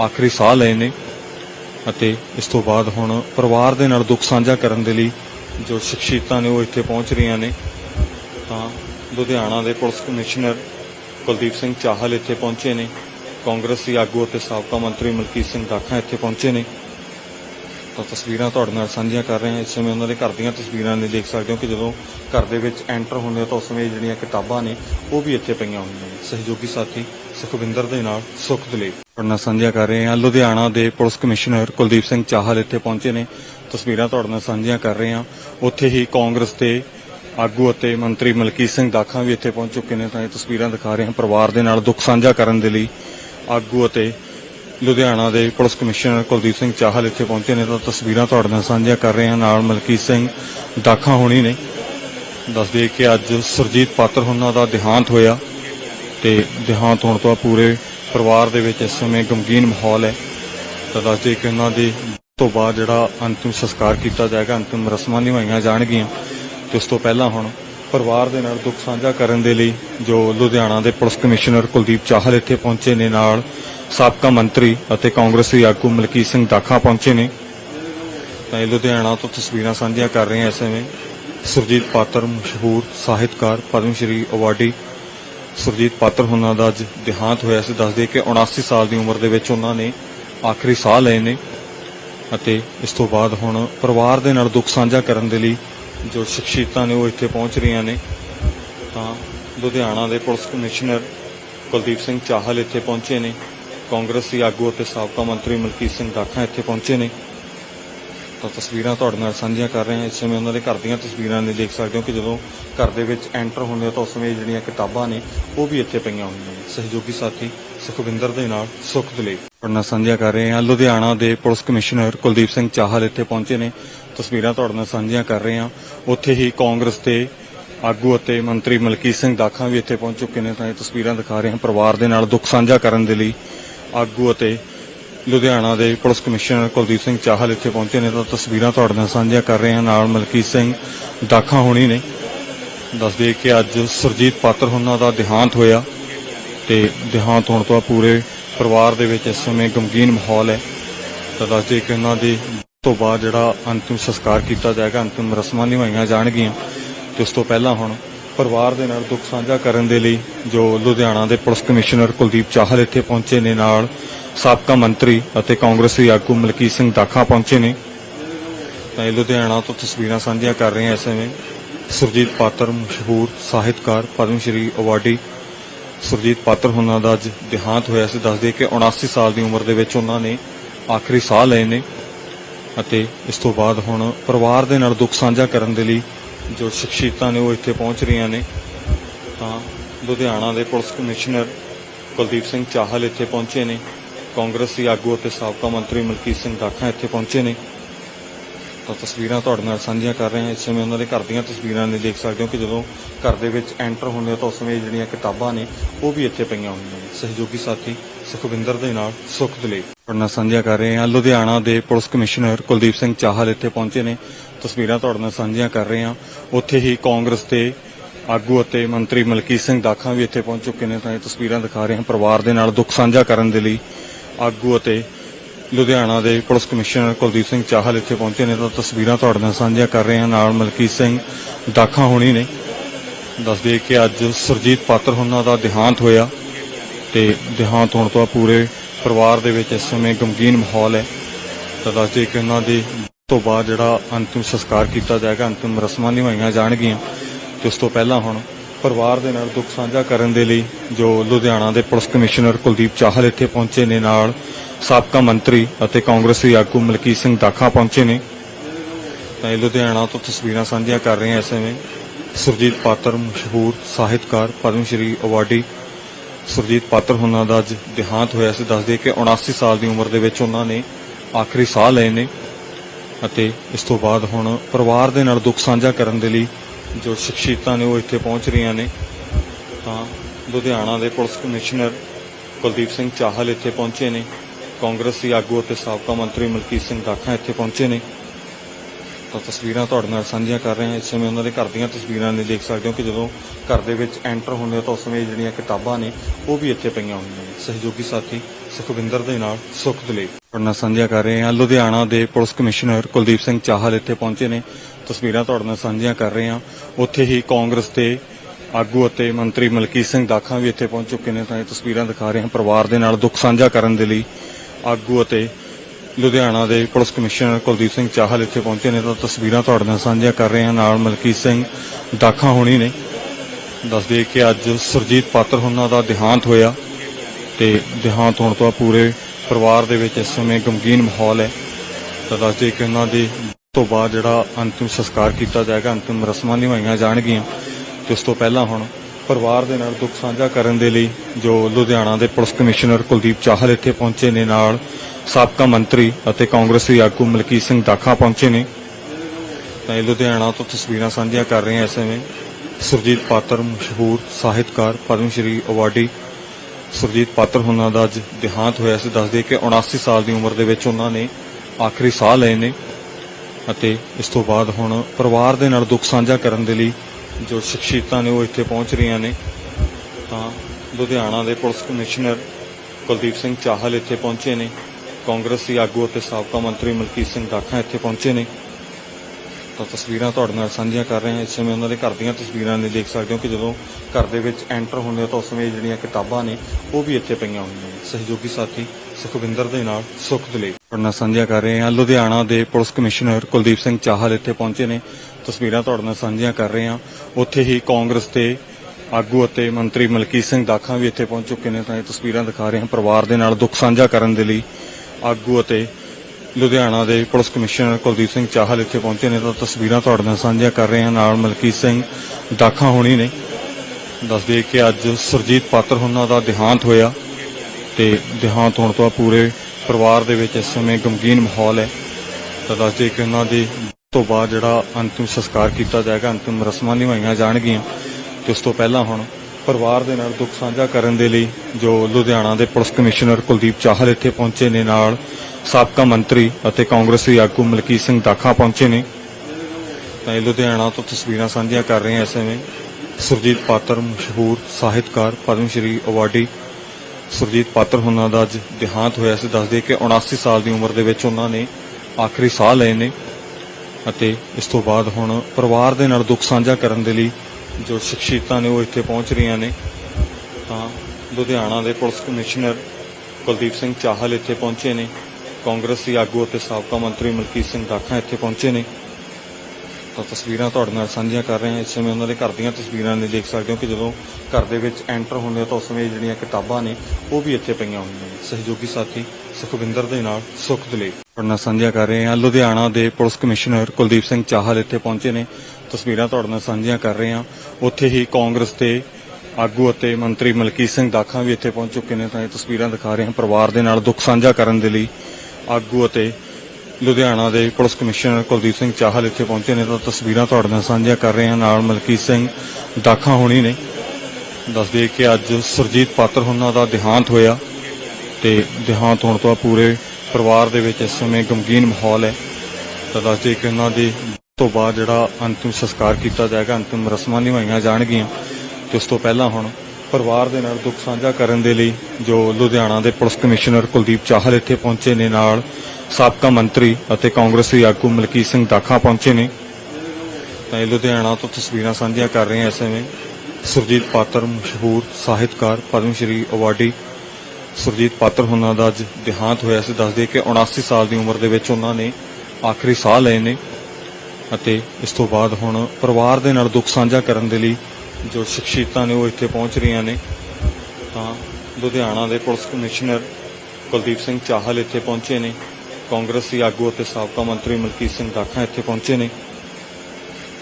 ਆਖਰੀ ਸਾਹ ਲਏ ਨੇ ਅਤੇ ਇਸ ਤੋਂ ਬਾਅਦ ਹੁਣ ਪਰਿਵਾਰ ਦੇ ਨਾਲ ਦੁੱਖ ਸਾਂਝਾ ਕਰਨ ਦੇ ਲਈ ਜੋ ਸ਼ਖਸੀਅਤਾਂ ਨੇ ਉਹ ਇੱਥੇ ਪਹੁੰਚ ਰਹੀਆਂ ਨੇ, ਤਾਂ ਲੁਧਿਆਣਾ ਦੇ ਪੁਲਿਸ ਕਮਿਸ਼ਨਰ ਕੁਲਦੀਪ ਸਿੰਘ ਚਾਹਲ ਇੱਥੇ ਪਹੁੰਚੇ ਨੇ, ਕਾਂਗਰਸੀ ਆਗੂ ਅਤੇ ਸਾਬਕਾ ਮੰਤਰੀ ਮਲਕੀਤ ਸਿੰਘ ਦਾਖਾ ਇੱਥੇ ਪਹੁੰਚੇ ਨੇ। ਤਾਂ ਤਸਵੀਰਾਂ ਤੁਹਾਡੇ ਨਾਲ ਸਾਂਝੀਆਂ ਕਰ ਰਹੇ ਹਾਂ। ਇਸ ਸਮੇਂ ਉਹਨਾਂ ਦੇ ਘਰ ਦੀਆਂ ਤਸਵੀਰਾਂ ਨੇ ਦੇਖ ਸਕਦੇ ਹੋ ਕਿ ਜਦੋਂ ਘਰ ਦੇ ਵਿੱਚ ਐਂਟਰ ਹੁੰਦੇ ਹੋ ਤਾਂ ਉਸ ਸਮੇਂ ਜਿਹੜੀਆਂ ਕਿਤਾਬਾਂ ਨੇ, ਉਹ ਵੀ ਇੱਥੇ ਪਈਆਂ ਹੁੰਦੀਆਂ ਨੇ। ਸਹਿਯੋਗੀ ਸਾਥੀ ਸੁਖਵਿੰਦਰ ਦੇ ਨਾਲ ਸੁਖ ਦਲੇਪ ਤੁਹਾਡੇ ਨਾਲ ਸਾਂਝੀਆਂ ਕਰ ਰਹੇ ਹਾਂ। ਲੁਧਿਆਣਾ ਦੇ ਪੁਲਿਸ ਕਮਿਸ਼ਨਰ ਕੁਲਦੀਪ ਸਿੰਘ ਚਾਹਲ ਇੱਥੇ ਪਹੁੰਚੇ ਨੇ। ਤਸਵੀਰਾਂ ਤੁਹਾਡੇ ਨਾਲ ਸਾਂਝੀਆਂ ਕਰ ਰਹੇ ਹਾਂ। ਉੱਥੇ ਹੀ ਕਾਂਗਰਸ ਦੇ ਆਗੂ ਅਤੇ ਮੰਤਰੀ ਮਲਕੀਤ ਸਿੰਘ ਦਾਖਾਂ ਵੀ ਇੱਥੇ ਪਹੁੰਚ ਚੁੱਕੇ ਨੇ ਤਾਂ ਇਹ ਤਸਵੀਰਾਂ ਦਿਖਾ ਰਹੇ ਹਾਂ ਪਰਿਵਾਰ ਦੇ ਨਾਲ ਦੁੱਖ ਸਾਂਝਾ ਕਰਨ ਦੇ ਲਈ ਆਗੂ ਅਤੇ ਲੁਧਿਆਣਾ ਦੇ ਪੁਲਿਸ ਕਮਿਸ਼ਨਰ ਕੁਲਦੀਪ ਸਿੰਘ ਚਾਹਲ ਇੱਥੇ ਪਹੁੰਚੇ ਨੇ ਤਾਂ ਤਸਵੀਰਾਂ ਤੁਹਾਡੇ ਨਾਲ ਸਾਂਝੀਆਂ ਕਰ ਰਹੇ ਹਾਂ। ਨਾਲ ਮਲਕੀਤ ਸਿੰਘ ਦਾਖਾਂ ਹੋਣੀ ਨੇ। ਦੱਸਦੇ ਕਿ ਅੱਜ ਸੁਰਜੀਤ ਪਾਤਰ ਉਹਨਾਂ ਦਾ ਦੇਹਾਂਤ ਹੋਇਆ ਤੇ ਦੇਹਾਂਤ ਹੋਣ ਤੋਂ ਬਾਅਦ ਪੂਰੇ ਪਰਿਵਾਰ ਦੇ ਵਿੱਚ ਇਸ ਸਮੇਂ ਗਮਗੀਨ ਮਾਹੌਲ ਹੈ। ਤਾਂ ਦੱਸ ਦੱਸਦੇ ਕਿ ਉਹਨਾਂ ਦੀ ਤੋਂ ਬਾਅਦ ਜਿਹੜਾ ਅੰਤਿਮ ਸੰਸਕਾਰ ਕੀਤਾ ਜਾਏਗਾ, ਅੰਤਿਮ ਰਸਮਾਂ ਨਿਭਾਈਆਂ ਜਾਣਗੀਆਂ, ਤੇ ਉਸ ਤੋਂ ਪਹਿਲਾਂ ਹੁਣ ਪਰਿਵਾਰ ਦੇ ਨਾਲ ਦੁੱਖ ਸਾਂਝਾ ਕਰਨ ਦੇ ਲਈ ਜੋ ਲੁਧਿਆਣਾ ਦੇ ਪੁਲਿਸ ਕਮਿਸ਼ਨਰ ਕੁਲਦੀਪ ਚਾਹਲ ਇੱਥੇ ਪਹੁੰਚੇ ਨੇ ਨਾਲ ਸਾਬਕਾ ਮੰਤਰੀ ਅਤੇ ਕਾਂਗਰਸੀ ਆਗੂ ਮਲਕੀਤ ਸਿੰਘ ਦਾਖਾ ਪਹੁੰਚੇ ਨੇ। ਤਾਂ ਇਹ ਲੁਧਿਆਣਾ ਤੋਂ ਤਸਵੀਰਾਂ ਸਾਂਝੀਆਂ ਕਰ ਰਹੇ ਹਾਂ ਇਸ ਸਮੇਂ। ਸੁਰਜੀਤ ਪਾਤਰ ਮਸ਼ਹੂਰ ਸਾਹਿਤਕਾਰ ਪਦਮ ਸ਼੍ਰੀ ਅਵਾਰਡੀ ਸੁਰਜੀਤ ਪਾਤਰ ਉਹਨਾਂ ਦਾ ਅੱਜ ਦੇਹਾਂਤ ਹੋਇਆ ਸੀ। ਦੱਸਦੇ ਕਿ 79 ਸਾਲ ਦੀ ਉਮਰ ਦੇ ਵਿੱਚ ਉਹਨਾਂ ਨੇ ਆਖਰੀ ਸਾਹ ਲਏ ਨੇ। ਅਤੇ ਇਸ ਤੋਂ ਬਾਅਦ ਹੁਣ ਪਰਿਵਾਰ ਦੇ ਨਾਲ ਦੁੱਖ ਸਾਂਝਾ ਕਰਨ ਦੇ ਲਈ ਜੋ ਸ਼ਖਸੀਅਤਾਂ ਨੇ ਉਹ ਇੱਥੇ ਪਹੁੰਚ ਰਹੀਆਂ ਨੇ, ਤਾਂ ਲੁਧਿਆਣਾ ਦੇ ਪੁਲਿਸ ਕਮਿਸ਼ਨਰ ਕੁਲਦੀਪ ਸਿੰਘ ਚਾਹਲ ਇੱਥੇ ਪਹੁੰਚੇ ਨੇ, ਕਾਂਗਰਸੀ ਆਗੂ ਅਤੇ ਸਾਬਕਾ ਮੰਤਰੀ ਮਲਕੀਤ ਸਿੰਘ ਦਾਖਾ ਇੱਥੇ ਪਹੁੰਚੇ ਨੇ। ਤਾਂ ਤਸਵੀਰਾਂ ਤੁਹਾਡੇ ਨਾਲ ਸਾਂਝੀਆਂ ਕਰ ਰਹੇ ਹਾਂ। ਇਸ ਸਮੇਂ ਉਹਨਾਂ ਦੇ ਘਰ ਦੀਆਂ ਤਸਵੀਰਾਂ ਨੇ ਦੇਖ ਸਕਦੇ ਹੋ ਕਿ ਜਦੋਂ ਘਰ ਦੇ ਵਿੱਚ ਐਂਟਰ ਹੁੰਦੇ ਹੋ ਤਾਂ ਉਸ ਸਮੇਂ ਜਿਹੜੀਆਂ ਕਿਤਾਬਾਂ ਨੇ ਉਹ ਵੀ ਇੱਥੇ ਪਈਆਂ ਹੋਈਆਂ ਨੇ। ਸਹਿਯੋਗੀ ਸਾਥੀ ਸੁਖਵਿੰਦਰ ਦੇ ਨਾਲ ਸੁਖ ਦਲੇਪ ਨਾਲ ਸਾਂਝੀਆਂ ਕਰ ਰਹੇ ਹਾਂ। ਲੁਧਿਆਣਾ ਦੇ ਪੁਲਿਸ ਕਮਿਸ਼ਨਰ ਕੁਲਦੀਪ ਸਿੰਘ ਚਾਹਲ ਇੱਥੇ ਪਹੁੰਚੇ ਨੇ। ਤਸਵੀਰਾਂ ਤੁਹਾਡੇ ਨਾਲ ਸਾਂਝੀਆਂ ਕਰ ਰਹੇ ਹਾਂ। ਉੱਥੇ ਹੀ ਕਾਂਗਰਸ ਦੇ ਆਗੂ ਅਤੇ ਮੰਤਰੀ ਮਲਕੀਤ ਸਿੰਘ ਦਾਖਾ ਵੀ ਇੱਥੇ ਪਹੁੰਚ ਚੁੱਕੇ ਨੇ, ਤਾਂ ਇਹ ਤਸਵੀਰਾਂ ਦਿਖਾ ਰਹੇ ਹਾਂ ਪਰਿਵਾਰ ਦੇ ਨਾਲ ਦੁੱਖ ਸਾਂਝਾ ਕਰਨ ਦੇ ਲਈ। ਆਗੂ ਅਤੇ ਲੁਧਿਆਣਾ ਦੇ ਪੁਲਿਸ ਕਮਿਸ਼ਨਰ ਕੁਲਦੀਪ ਸਿੰਘ ਚਾਹਲ ਇੱਥੇ ਪਹੁੰਚੇ ਨੇ, ਤਾਂ ਤਸਵੀਰਾਂ ਤੁਹਾਡੇ ਨਾਲ ਸਾਂਝੀਆਂ ਕਰ ਰਹੇ ਹਾਂ। ਨਾਲ ਮਲਕੀਤ ਸਿੰਘ ਦਾਖਾ ਹੋਣੀ ਨੇ। ਦੱਸਦੇ ਕਿ ਅੱਜ ਸੁਰਜੀਤ ਪਾਤਰ ਉਹਨਾਂ ਦਾ ਦੇਹਾਂਤ ਹੋਇਆ ਤੇ ਦੇਹਾਂਤ ਹੋਣ ਤੋਂ ਪੂਰੇ ਪਰਿਵਾਰ ਦੇ ਵਿੱਚ ਇਸ ਸਮੇਂ ਗਮਗੀਨ ਮਾਹੌਲ ਹੈ। ਤਾਂ ਦੱਸਦੇ ਕਿ ਉਹਨਾਂ ਦੀ ਤੋਂ ਬਾਅਦ ਜਿਹੜਾ ਅੰਤਿਮ ਸੰਸਕਾਰ ਕੀਤਾ ਜਾਏਗਾ, ਅੰਤਿਮ ਰਸਮਾਂ ਨਿਭਾਈਆਂ ਜਾਣਗੀਆਂ। ਤੇ ਉਸ ਤੋਂ ਪਹਿਲਾਂ ਹੁਣ ਪਰਿਵਾਰ ਦੇ ਨਾਲ ਦੁੱਖ ਸਾਂਝਾ ਕਰਨ ਦੇ ਲਈ ਜੋ ਲੁਧਿਆਣਾ ਦੇ ਪੁਲਿਸ ਕਮਿਸ਼ਨਰ ਕੁਲਦੀਪ ਚਾਹਲ ਇੱਥੇ ਪਹੁੰਚੇ ਨੇ, ਨਾਲ ਸਾਬਕਾ ਮੰਤਰੀ ਅਤੇ ਕਾਂਗਰਸੀ ਆਗੂ ਮਲਕੀਤ ਸਿੰਘ ਦਾਖਾ ਪਹੁੰਚੇ ਨੇ। ਤਾਂ ਇਹ ਲੁਧਿਆਣਾ ਤੋਂ ਤਸਵੀਰਾਂ ਸਾਂਝੀਆਂ ਕਰ ਰਹੇ ਹਾਂ ਇਸ ਸਮੇਂ। ਸੁਰਜੀਤ ਪਾਤਰ, ਮਸ਼ਹੂਰ ਸਾਹਿਤਕਾਰ, ਪਦਮ ਸ਼੍ਰੀ ਅਵਾਰਡੀ ਸੁਰਜੀਤ ਪਾਤਰ ਉਹਨਾਂ ਦਾ ਅੱਜ ਦੇਹਾਂਤ ਹੋਇਆ ਸੀ। ਦੱਸਦੇ ਕਿ 79 ਸਾਲ ਦੀ ਉਮਰ ਦੇ ਵਿੱਚ ਉਹਨਾਂ ਨੇ ਆਖਰੀ ਸਾਹ ਲਏ ਨੇ ਅਤੇ ਇਸ ਤੋਂ ਬਾਅਦ ਹੁਣ ਪਰਿਵਾਰ ਦੇ ਨਾਲ ਦੁੱਖ ਸਾਂਝਾ ਕਰਨ ਦੇ ਲਈ ਜੋ ਸ਼ਖਸੀਅਤਾਂ ਨੇ ਉਹ ਇੱਥੇ ਪਹੁੰਚ ਰਹੀਆਂ ਨੇ, ਤਾਂ ਲੁਧਿਆਣਾ ਦੇ ਪੁਲਿਸ ਕਮਿਸ਼ਨਰ ਕੁਲਦੀਪ ਸਿੰਘ ਚਾਹਲ ਇੱਥੇ ਪਹੁੰਚੇ ਨੇ। ਕਾਂਗਰਸੀ ਆਗੂ ਅਤੇ ਸਾਬਕਾ ਮੰਤਰੀ ਮਲਕੀਤ ਸਿੰਘ ਦਾਖਾ ਇੱਥੇ ਪਹੁੰਚੇ ਨੇ। ਤਾਂ ਤਸਵੀਰਾਂ ਤੁਹਾਡੇ ਨਾਲ ਸਾਂਝੀਆਂ ਕਰ ਰਹੇ ਹਾਂ। ਇਸ ਸਮੇਂ ਉਹਨਾਂ ਦੇ ਘਰ ਦੀਆਂ ਤਸਵੀਰਾਂ ਨੇ ਦੇਖ ਸਕਦੇ ਹੋ ਕਿ ਜਦੋਂ ਘਰ ਦੇ ਵਿੱਚ ਐਂਟਰ ਹੁੰਦੇ ਹੋ ਤਾਂ ਉਸ ਸਮੇਂ ਜਿਹੜੀਆਂ ਕਿਤਾਬਾਂ ਨੇ, ਉਹ ਵੀ ਇੱਥੇ ਪਈਆਂ ਹੋਈਆਂ ਨੇ। ਸਹਿਯੋਗੀ ਸਾਥੀ ਸੁਖਵਿੰਦਰ ਦੇ ਨਾਲ ਸੁਖ ਦਲੇਪ ਤੁਹਾਡੇ ਨਾਲ ਸਾਂਝੀਆਂ ਕਰ ਰਹੇ ਹਾਂ। ਲੁਧਿਆਣਾ ਦੇ ਪੁਲਿਸ ਕਮਿਸ਼ਨਰ ਕੁਲਦੀਪ ਸਿੰਘ ਚਾਹਲ ਇੱਥੇ ਪਹੁੰਚੇ ਨੇ। ਤਸਵੀਰਾਂ ਤੁਹਾਡੇ ਨਾਲ ਸਾਂਝੀਆਂ ਕਰ ਰਹੇ ਹਾਂ। ਉੱਥੇ ਹੀ ਕਾਂਗਰਸ ਦੇ ਆਗੂ ਅਤੇ ਮੰਤਰੀ ਮਲਕੀਤ ਸਿੰਘ ਦਾਖਾ ਵੀ ਇੱਥੇ ਪਹੁੰਚ ਚੁੱਕੇ ਨੇ। ਤਾਂ ਇਹ ਤਸਵੀਰਾਂ ਦਿਖਾ ਰਹੇ ਹਾਂ। ਪਰਿਵਾਰ ਦੇ ਨਾਲ ਦੁੱਖ ਸਾਂਝਾ ਕਰਨ ਦੇ ਲਈ ਆਗੂ ਅਤੇ ਲੁਧਿਆਣਾ ਦੇ ਪੁਲਿਸ ਕਮਿਸ਼ਨਰ ਕੁਲਦੀਪ ਸਿੰਘ ਚਾਹਲ ਇੱਥੇ ਪਹੁੰਚੇ ਨੇ ਤਾਂ ਤਸਵੀਰਾਂ ਤੁਹਾਡੇ ਨਾਲ ਸਾਂਝੀਆਂ ਕਰ ਰਹੇ ਹਾਂ। ਨਾਲ ਮਲਕੀਤ ਸਿੰਘ ਦਾਖਾ ਹੋਣੀ ਨੇ। ਦੱਸਦੇ ਕਿ ਅੱਜ ਸੁਰਜੀਤ ਪਾਤਰ ਉਹਨਾਂ ਦਾ ਦੇਹਾਂਤ ਹੋਇਆ ਤੇ ਦੇਹਾਂਤ ਹੋਣ ਤੋਂ ਬਾਅਦ ਪੂਰੇ ਪਰਿਵਾਰ ਦੇ ਵਿੱਚ ਇਸ ਸਮੇਂ ਗਮਗੀਨ ਮਾਹੌਲ ਹੈ। ਤਾਂ ਦੱਸਦੇ ਕਿ ਉਹਨਾਂ ਦੇ ਤੋਂ ਬਾਅਦ ਜਿਹੜਾ ਅੰਤਿਮ ਸੰਸਕਾਰ ਕੀਤਾ ਜਾਏਗਾ, ਅੰਤਿਮ ਰਸਮਾਂ ਨਿਭਾਈਆਂ ਜਾਣਗੀਆਂ। ਤੇ ਉਸ ਤੋਂ ਪਹਿਲਾਂ ਹੁਣ ਪਰਿਵਾਰ ਦੇ ਨਾਲ ਦੁੱਖ ਸਾਂਝਾ ਕਰਨ ਦੇ ਲਈ ਜੋ ਲੁਧਿਆਣਾ ਦੇ ਪੁਲਿਸ ਕਮਿਸ਼ਨਰ ਕੁਲਦੀਪ ਚਾਹਲ ਇੱਥੇ ਪਹੁੰਚੇ ਨੇ ਨਾਲ ਸਾਬਕਾ ਮੰਤਰੀ ਅਤੇ ਕਾਂਗਰਸੀ ਆਗੂ ਮਲਕੀਤ ਸਿੰਘ ਦਾਖਾ ਪਹੁੰਚੇ ਨੇ। ਤਾਂ ਇਹ ਲੁਧਿਆਣਾ ਤੋਂ ਤਸਵੀਰਾਂ ਸਾਂਝੀਆਂ ਕਰ ਰਹੇ ਹਾਂ ਇਸ ਸਮੇਂ। ਸੁਰਜੀਤ ਪਾਤਰ ਮਸ਼ਹੂਰ ਸਾਹਿਤਕਾਰ ਪਦਮ ਸ਼੍ਰੀ ਅਵਾਰਡੀ ਸੁਰਜੀਤ ਪਾਤਰ ਉਹਨਾਂ ਦਾ ਅੱਜ ਦੇਹਾਂਤ ਹੋਇਆ ਸੀ। ਦੱਸਦੇ ਕਿ 79 ਸਾਲ ਦੀ ਉਮਰ ਦੇ ਵਿੱਚ ਉਹਨਾਂ ਨੇ ਆਖਰੀ ਸਾਹ ਲਏ ਨੇ ਅਤੇ ਇਸ ਤੋਂ ਬਾਅਦ ਹੁਣ ਪਰਿਵਾਰ ਦੇ ਨਾਲ ਦੁੱਖ ਸਾਂਝਾ ਕਰਨ ਦੇ ਲਈ ਜੋ ਸ਼ਖਸੀਅਤਾਂ ਨੇ ਉਹ ਇੱਥੇ ਪਹੁੰਚ ਰਹੀਆਂ ਨੇ। ਤਾਂ ਲੁਧਿਆਣਾ ਦੇ ਪੁਲਿਸ ਕਮਿਸ਼ਨਰ ਕੁਲਦੀਪ ਸਿੰਘ ਚਾਹਲ ਇੱਥੇ ਪਹੁੰਚੇ ਨੇ। ਕਾਂਗਰਸੀ ਆਗੂ ਅਤੇ ਸਾਬਕਾ ਮੰਤਰੀ ਮਲਕੀਤ ਸਿੰਘ ਦਾਖਾ ਇੱਥੇ ਪਹੁੰਚੇ ਨੇ। ਤਾਂ ਤਸਵੀਰਾਂ ਤੁਹਾਡੇ ਨਾਲ ਸਾਂਝੀਆਂ ਕਰ ਰਹੇ ਹਾਂ। ਇਸ ਸਮੇਂ ਉਹਨਾਂ ਦੇ ਘਰ ਦੀਆਂ ਤਸਵੀਰਾਂ ਨੇ ਦੇਖ ਸਕਦੇ ਹੋ ਕਿ ਜਦੋਂ ਘਰ ਦੇ ਵਿੱਚ ਐਂਟਰ ਹੁੰਦੇ ਤਾਂ ਉਸ ਸਮੇਂ ਜਿਹੜੀਆਂ ਕਿਤਾਬਾਂ ਨੇ, ਉਹ ਵੀ ਇੱਥੇ ਪਈਆਂ ਹੋਈਆਂ ਨੇ। ਸਹਿਯੋਗੀ ਸਾਥੀ ਸੁਖਵਿੰਦਰ ਦੇ ਨਾਲ ਸੁਖ ਦਲੇਪ ਤੁਹਾਡੇ ਸਾਂਝੀਆਂ ਕਰ ਰਹੇ ਹਾਂ। ਲੁਧਿਆਣਾ ਦੇ ਪੁਲਿਸ ਕਮਿਸ਼ਨਰ ਕੁਲਦੀਪ ਸਿੰਘ ਚਾਹਲ ਇੱਥੇ ਪਹੁੰਚੇ ਨੇ। ਤਸਵੀਰਾਂ ਤੁਹਾਡੇ ਨਾਲ ਸਾਂਝੀਆਂ ਕਰ ਰਹੇ ਹਾਂ। ਉੱਥੇ ਹੀ ਕਾਂਗਰਸ ਦੇ ਆਗੂ ਅਤੇ ਮੰਤਰੀ ਮਲਕੀਤ ਸਿੰਘ ਦਾਖਾ ਵੀ ਇੱਥੇ ਪਹੁੰਚ ਚੁੱਕੇ ਨੇ। ਤਾਂ ਇਹ ਤਸਵੀਰਾਂ ਦਿਖਾ ਰਹੇ ਹਾਂ। ਪਰਿਵਾਰ ਦੇ ਨਾਲ ਦੁੱਖ ਸਾਂਝਾ ਕਰਨ ਦੇ ਲਈ ਆਗੂ ਅਤੇ ਲੁਧਿਆਣਾ ਦੇ ਪੁਲਿਸ ਕਮਿਸ਼ਨਰ ਕੁਲਦੀਪ ਸਿੰਘ ਚਾਹਲ ਇੱਥੇ ਪਹੁੰਚੇ ਨੇ ਤਾਂ ਤਸਵੀਰਾਂ ਤੁਹਾਡੇ ਨਾਲ ਸਾਂਝੀਆਂ ਕਰ ਰਹੇ ਹਾਂ। ਨਾਲ ਮਲਕੀਤ ਸਿੰਘ ਦਾਖਾ ਹੋਣੀ ਨੇ। ਦੱਸਦੇ ਕਿ ਅੱਜ ਸੁਰਜੀਤ ਪਾਤਰ ਉਹਨਾਂ ਦਾ ਦੇਹਾਂਤ ਹੋਇਆ ਤੇ ਦੇਹਾਂਤ ਹੋਣ ਤੋਂ ਬਾਅਦ ਪੂਰੇ ਪਰਿਵਾਰ ਦੇ ਵਿੱਚ ਇਸ ਸਮੇਂ ਗਮਗੀਨ ਮਾਹੌਲ ਹੈ। ਤਾਂ ਦੱਸਦੇ ਕਿ ਉਹਨਾਂ ਦੇ ਤੋਂ ਬਾਅਦ ਜਿਹੜਾ ਅੰਤਿਮ ਸੰਸਕਾਰ ਕੀਤਾ ਜਾਏਗਾ, ਅੰਤਿਮ ਰਸਮਾਂ ਨਿਭਾਈਆਂ ਜਾਣਗੀਆਂ। ਤੇ ਉਸ ਤੋਂ ਪਹਿਲਾਂ ਹੁਣ ਪਰਿਵਾਰ ਦੇ ਨਾਲ ਦੁੱਖ ਸਾਂਝਾ ਕਰਨ ਦੇ ਲਈ ਜੋ ਲੁਧਿਆਣਾ ਦੇ ਪੁਲਿਸ ਕਮਿਸ਼ਨਰ ਕੁਲਦੀਪ ਚਾਹਲ ਇੱਥੇ ਪਹੁੰਚੇ ਨੇ, ਨਾਲ ਸਾਬਕਾ ਮੰਤਰੀ ਅਤੇ ਕਾਂਗਰਸੀ ਆਗੂ ਮਲਕੀਤ ਸਿੰਘ ਦਾਖਾ ਪਹੁੰਚੇ ਨੇ। ਤਾਂ ਇਹ ਲੁਧਿਆਣਾ ਤੋਂ ਤਸਵੀਰਾਂ ਸਾਂਝੀਆਂ ਕਰ ਰਹੇ ਹਾਂ ਇਸ ਸਮੇਂ। ਸੁਰਜੀਤ ਪਾਤਰ, ਮਸ਼ਹੂਰ ਸਾਹਿਤਕਾਰ ਪਦਮ ਸ਼੍ਰੀ ਅਵਾਰਡੀ ਸੁਰਜੀਤ ਪਾਤਰ ਉਹਨਾਂ ਦਾ ਅੱਜ ਦੇਹਾਂਤ ਹੋਇਆ ਸੀ। ਦੱਸਦੇ ਕਿ 79 ਸਾਲ ਦੀ ਉਮਰ ਦੇ ਵਿੱਚ ਉਹਨਾਂ ਨੇ ਆਖਰੀ ਸਾਹ ਲਏ ਨੇ ਅਤੇ ਇਸ ਤੋਂ ਬਾਅਦ ਹੁਣ ਪਰਿਵਾਰ ਦੇ ਨਾਲ ਦੁੱਖ ਸਾਂਝਾ ਕਰਨ ਦੇ ਲਈ ਜੋ ਸ਼ਖਸੀਅਤਾਂ ਨੇ ਉਹ ਇੱਥੇ ਪਹੁੰਚ ਰਹੀਆਂ ਨੇ, ਤਾਂ ਲੁਧਿਆਣਾ ਦੇ ਪੁਲਿਸ ਕਮਿਸ਼ਨਰ ਕੁਲਦੀਪ ਸਿੰਘ ਚਾਹਲ ਇੱਥੇ ਪਹੁੰਚੇ ਨੇ, ਕਾਂਗਰਸੀ ਆਗੂ ਅਤੇ ਸਾਬਕਾ ਮੰਤਰੀ ਮਲਕੀਤ ਸਿੰਘ ਦਾਖਾ ਇੱਥੇ ਪਹੁੰਚੇ ਨੇ। ਤਾਂ ਤਸਵੀਰਾਂ ਤੁਹਾਡੇ ਨਾਲ ਸਾਂਝੀਆਂ ਕਰ ਰਹੇ ਹਾਂ। ਇਸ ਸਮੇਂ ਉਹਨਾਂ ਦੇ ਘਰ ਦੀਆਂ ਤਸਵੀਰਾਂ ਨੇ ਦੇਖ ਸਕਦੇ ਹੋ ਕਿ ਜਦੋਂ ਘਰ ਦੇ ਵਿੱਚ ਐਂਟਰ ਹੁੰਦੇ ਹੋ ਤਾਂ ਉਸ ਸਮੇਂ ਜਿਹੜੀਆਂ ਕਿਤਾਬਾਂ ਨੇ, ਉਹ ਵੀ ਇੱਥੇ ਪਈਆਂ ਹੋਈਆਂ ਨੇ। ਸਹਿਯੋਗੀ ਸਾਥੀ ਸੁਖਵਿੰਦਰ ਦੇ ਨਾਲ ਸੁਖ ਦਲੇਪ ਤੁਹਾਡੇ ਨਾਲ ਸਾਂਝੀਆਂ ਕਰ ਰਹੇ ਹਾਂ। ਲੁਧਿਆਣਾ ਦੇ ਪੁਲਿਸ ਕਮਿਸ਼ਨਰ ਕੁਲਦੀਪ ਸਿੰਘ ਚਾਹਲ ਇੱਥੇ ਪਹੁੰਚੇ ਨੇ। ਤਸਵੀਰਾਂ ਤੁਹਾਡੇ ਨਾਲ ਸਾਂਝੀਆਂ ਕਰ ਰਹੇ ਹਾਂ। ਉੱਥੇ ਹੀ ਕਾਂਗਰਸ ਦੇ ਆਗੂ ਅਤੇ ਮੰਤਰੀ ਮਲਕੀਤ ਸਿੰਘ ਦਾਖਾ ਵੀ ਇੱਥੇ ਪਹੁੰਚ ਚੁੱਕੇ ਨੇ, ਤਾਂ ਇਹ ਤਸਵੀਰਾਂ ਦਿਖਾ ਰਹੇ ਹਾਂ ਪਰਿਵਾਰ ਦੇ ਨਾਲ ਦੁੱਖ ਸਾਂਝਾ ਕਰਨ ਦੇ ਲਈ ਆਗੂ ਅਤੇ ਲੁਧਿਆਣਾ ਦੇ ਪੁਲਿਸ ਕਮਿਸ਼ਨਰ ਕੁਲਦੀਪ ਸਿੰਘ ਚਾਹਲ ਇੱਥੇ ਪਹੁੰਚੇ ਨੇ, ਤਾਂ ਤਸਵੀਰਾਂ ਤੁਹਾਡੇ ਨਾਲ ਸਾਂਝੀਆਂ ਕਰ ਰਹੇ ਹਾਂ। ਨਾਲ ਮਲਕੀਤ ਸਿੰਘ ਦਾਖਾ ਹੋਣੀ ਨੇ। ਦੱਸਦੇ ਕਿ ਅੱਜ ਸੁਰਜੀਤ ਪਾਤਰ ਉਹਨਾਂ ਦਾ ਦੇਹਾਂਤ ਹੋਇਆ ਤੇ ਦੇਹਾਂਤ ਹੋਣ ਤੋਂ ਬਾਅਦ ਪੂਰੇ ਪਰਿਵਾਰ ਦੇ ਵਿੱਚ ਇਸ ਸਮੇਂ ਗਮਗੀਨ ਮਾਹੌਲ ਹੈ। ਤਾਂ ਦੱਸਦੇ ਕਿ ਉਹਨਾਂ ਦੀ ਤੋਂ ਬਾਅਦ ਜਿਹੜਾ ਅੰਤਿਮ ਸੰਸਕਾਰ ਕੀਤਾ ਜਾਏਗਾ, ਅੰਤਿਮ ਰਸਮਾਂ ਨਿਭਾਈਆਂ ਜਾਣਗੀਆਂ, ਤੇ ਉਸ ਤੋਂ ਪਹਿਲਾਂ ਹੁਣ ਪਰਿਵਾਰ ਦੇ ਨਾਲ ਦੁੱਖ ਸਾਂਝਾ ਕਰਨ ਦੇ ਲਈ ਜੋ ਲੁਧਿਆਣਾ ਦੇ ਪੁਲਿਸ ਕਮਿਸ਼ਨਰ ਕੁਲਦੀਪ ਚਾਹਲ ਇੱਥੇ ਪਹੁੰਚੇ ਨੇ, ਨਾਲ ਸਾਬਕਾ ਮੰਤਰੀ ਅਤੇ ਕਾਂਗਰਸੀ ਆਗੂ ਮਲਕੀਤ ਸਿੰਘ ਦਾਖਾ ਪਹੁੰਚੇ ਨੇ। ਤਾਂ ਇਹ ਲੁਧਿਆਣਾ ਤੋਂ ਤਸਵੀਰਾਂ ਸਾਂਝੀਆਂ ਕਰ ਰਹੇ ਹਾਂ ਇਸ ਸਮੇਂ। ਸੁਰਜੀਤ ਪਾਤਰ, ਮਸ਼ਹੂਰ ਸਾਹਿਤਕਾਰ, ਪਦਮ ਸ਼੍ਰੀ ਅਵਾਰਡੀ। ਸੁਰਜੀਤ ਪਾਤਰ ਉਹਨਾਂ ਦਾ ਅੱਜ ਦੇਹਾਂਤ ਹੋਇਆ ਸੀ। ਦੱਸਦੇ ਕਿ 79 ਸਾਲ ਦੀ ਉਮਰ ਦੇ ਵਿੱਚ ਉਹਨਾਂ ਨੇ ਆਖਰੀ ਸਾਹ ਲਏ ਨੇ। ਅਤੇ ਇਸ ਤੋਂ ਬਾਅਦ ਹੁਣ ਪਰਿਵਾਰ ਦੇ ਨਾਲ ਦੁੱਖ ਸਾਂਝਾ ਕਰਨ ਦੇ ਲਈ ਜੋ ਸ਼ਖਸੀਅਤਾਂ ਨੇ ਉਹ ਇੱਥੇ ਪਹੁੰਚ ਰਹੀਆਂ ਨੇ, ਤਾਂ ਲੁਧਿਆਣਾ ਦੇ ਪੁਲਿਸ ਕਮਿਸ਼ਨਰ ਕੁਲਦੀਪ ਸਿੰਘ ਚਾਹਲ ਇੱਥੇ ਪਹੁੰਚੇ ਨੇ, ਕਾਂਗਰਸੀ ਆਗੂ ਅਤੇ ਸਾਬਕਾ ਮੰਤਰੀ ਮਲਕੀਤ ਸਿੰਘ ਦਾਖਾ ਇੱਥੇ ਪਹੁੰਚੇ ਨੇ। ਤਾਂ ਤਸਵੀਰਾਂ ਤੁਹਾਡੇ ਨਾਲ ਸਾਂਝੀਆਂ ਕਰ ਰਹੇ ਹਾਂ। ਇਸ ਸਮੇਂ ਉਹਨਾਂ ਦੇ ਘਰ ਦੀਆਂ ਤਸਵੀਰਾਂ ਨੇ ਦੇਖ ਸਕਦੇ ਹੋ ਕਿ ਜਦੋਂ ਘਰ ਦੇ ਵਿੱਚ ਐਂਟਰ ਹੁੰਦੇ ਹੋ ਤਾਂ ਉਸ ਸਮੇਂ ਜਿਹੜੀਆਂ ਕਿਤਾਬਾਂ ਨੇ ਉਹ ਵੀ ਇੱਥੇ ਪਈਆਂ ਹੋਈਆਂ ਨੇ। ਸਹਿਯੋਗੀ ਸਾਥੀ ਸੁਖਵਿੰਦਰ ਦੇ ਨਾਲ ਸੁਖ ਦਲੇਪ ਤੁਹਾਡੇ ਨਾਲ ਸਾਂਝੀਆਂ ਕਰ ਰਹੇ ਹਾਂ ਲੁਧਿਆਣਾ ਦੇ ਪੁਲਿਸ ਕਮਿਸ਼ਨਰ ਕੁਲਦੀਪ ਸਿੰਘ ਚਾਹਲ ਇੱਥੇ ਪਹੁੰਚੇ ਨੇ। ਤਸਵੀਰਾਂ ਤੁਹਾਡੇ ਨਾਲ ਸਾਂਝੀਆਂ ਕਰ ਰਹੇ ਹਾਂ। ਉੱਥੇ ਹੀ ਕਾਂਗਰਸ ਦੇ ਆਗੂ ਅਤੇ ਮੰਤਰੀ ਮਲਕੀਤ ਸਿੰਘ ਦਾਖਾਂ ਵੀ ਇੱਥੇ ਪਹੁੰਚ ਚੁੱਕੇ ਨੇ ਤਾਂ ਇਹ ਤਸਵੀਰਾਂ ਦਿਖਾ ਰਹੇ ਹਾਂ ਪਰਿਵਾਰ ਦੇ ਨਾਲ ਦੁੱਖ ਸਾਂਝਾ ਕਰਨ ਦੇ ਲਈ ਆਗੂ ਅਤੇ ਲੁਧਿਆਣਾ ਦੇ ਪੁਲਿਸ ਕਮਿਸ਼ਨਰ ਕੁਲਦੀਪ ਸਿੰਘ ਚਾਹਲ ਇੱਥੇ ਪਹੁੰਚੇ ਨੇ ਤਾਂ ਤਸਵੀਰਾਂ ਤੁਹਾਡੇ ਨਾਲ ਸਾਂਝੀਆਂ ਕਰ ਰਹੇ ਹਾਂ। ਨਾਲ ਮਲਕੀਤ ਸਿੰਘ ਦਾਖਾਂ ਹੋਣੀ ਨੇ। ਦੱਸਦੇ ਕਿ ਅੱਜ ਸੁਰਜੀਤ ਪਾਤਰ ਉਹਨਾਂ ਦਾ ਦੇਹਾਂਤ ਹੋਇਆ। ਤੇ ਦੇਹਾਂਤ ਹੋਣ ਤੋਂ ਬਾਅਦ ਪੂਰੇ ਪਰਿਵਾਰ ਦੇ ਵਿੱਚ ਇਸ ਸਮੇਂ ਗਮਗੀਨ ਮਾਹੌਲ ਹੈ। ਤਾਂ ਦੱਸਦੇ ਕਿ ਉਹਨਾਂ ਦੀ ਤੋਂ ਬਾਅਦ ਜਿਹੜਾ ਅੰਤਿਮ ਸੰਸਕਾਰ ਕੀਤਾ ਜਾਏਗਾ, ਅੰਤਿਮ ਰਸਮਾਂ ਨਿਭਾਈਆਂ ਜਾਣਗੀਆਂ। ਤੇ ਉਸ ਤੋਂ ਪਹਿਲਾਂ ਹੁਣ ਪਰਿਵਾਰ ਦੇ ਨਾਲ ਦੁੱਖ ਸਾਂਝਾ ਕਰਨ ਦੇ ਲਈ ਜੋ ਲੁਧਿਆਣਾ ਦੇ ਪੁਲਿਸ ਕਮਿਸ਼ਨਰ ਕੁਲਦੀਪ ਚਾਹਲ ਇੱਥੇ ਪਹੁੰਚੇ ਨੇ, ਨਾਲ ਸਾਬਕਾ ਮੰਤਰੀ ਅਤੇ ਕਾਂਗਰਸੀ ਆਗੂ ਮਲਕੀਤ ਸਿੰਘ ਦਾਖਾ ਪਹੁੰਚੇ ਨੇ। ਤਾਂ ਇਹ ਲੁਧਿਆਣਾ ਤੋਂ ਤਸਵੀਰਾਂ ਸਾਂਝੀਆਂ ਕਰ ਰਹੇ ਹਾਂ ਇਸ ਸਮੇਂ। ਸੁਰਜੀਤ ਪਾਤਰ, ਮਸ਼ਹੂਰ ਸਾਹਿਤਕਾਰ, ਪਦਮ ਸ਼੍ਰੀ ਅਵਾਰਡੀ ਸੁਰਜੀਤ ਪਾਤਰ ਉਹਨਾਂ ਦਾ ਅੱਜ ਦੇਹਾਂਤ ਹੋਇਆ ਸੀ। ਦੱਸਦੇ ਕਿ 79 ਸਾਲ ਦੀ ਉਮਰ ਦੇ ਵਿੱਚ ਉਹਨਾਂ ਨੇ ਆਖਰੀ ਸਾਹ ਲਏ ਨੇ ਅਤੇ ਇਸ ਤੋਂ ਬਾਅਦ ਹੁਣ ਪਰਿਵਾਰ ਦੇ ਨਾਲ ਦੁੱਖ ਸਾਂਝਾ ਕਰਨ ਦੇ ਲਈ ਜੋ ਸ਼ਖਸੀਅਤਾਂ ਨੇ ਉਹ ਇੱਥੇ ਪਹੁੰਚ ਰਹੀਆਂ ਨੇ, ਤਾਂ ਲੁਧਿਆਣਾ ਦੇ ਪੁਲਿਸ ਕਮਿਸ਼ਨਰ ਕੁਲਦੀਪ ਸਿੰਘ ਚਾਹਲ ਇੱਥੇ ਪਹੁੰਚੇ ਨੇ। ਕਾਂਗਰਸੀ ਆਗੂ ਅਤੇ ਸਾਬਕਾ ਮੰਤਰੀ ਮਲਕੀਤ ਸਿੰਘ ਦਾਖਾ ਇੱਥੇ ਪਹੁੰਚੇ ਨੇ।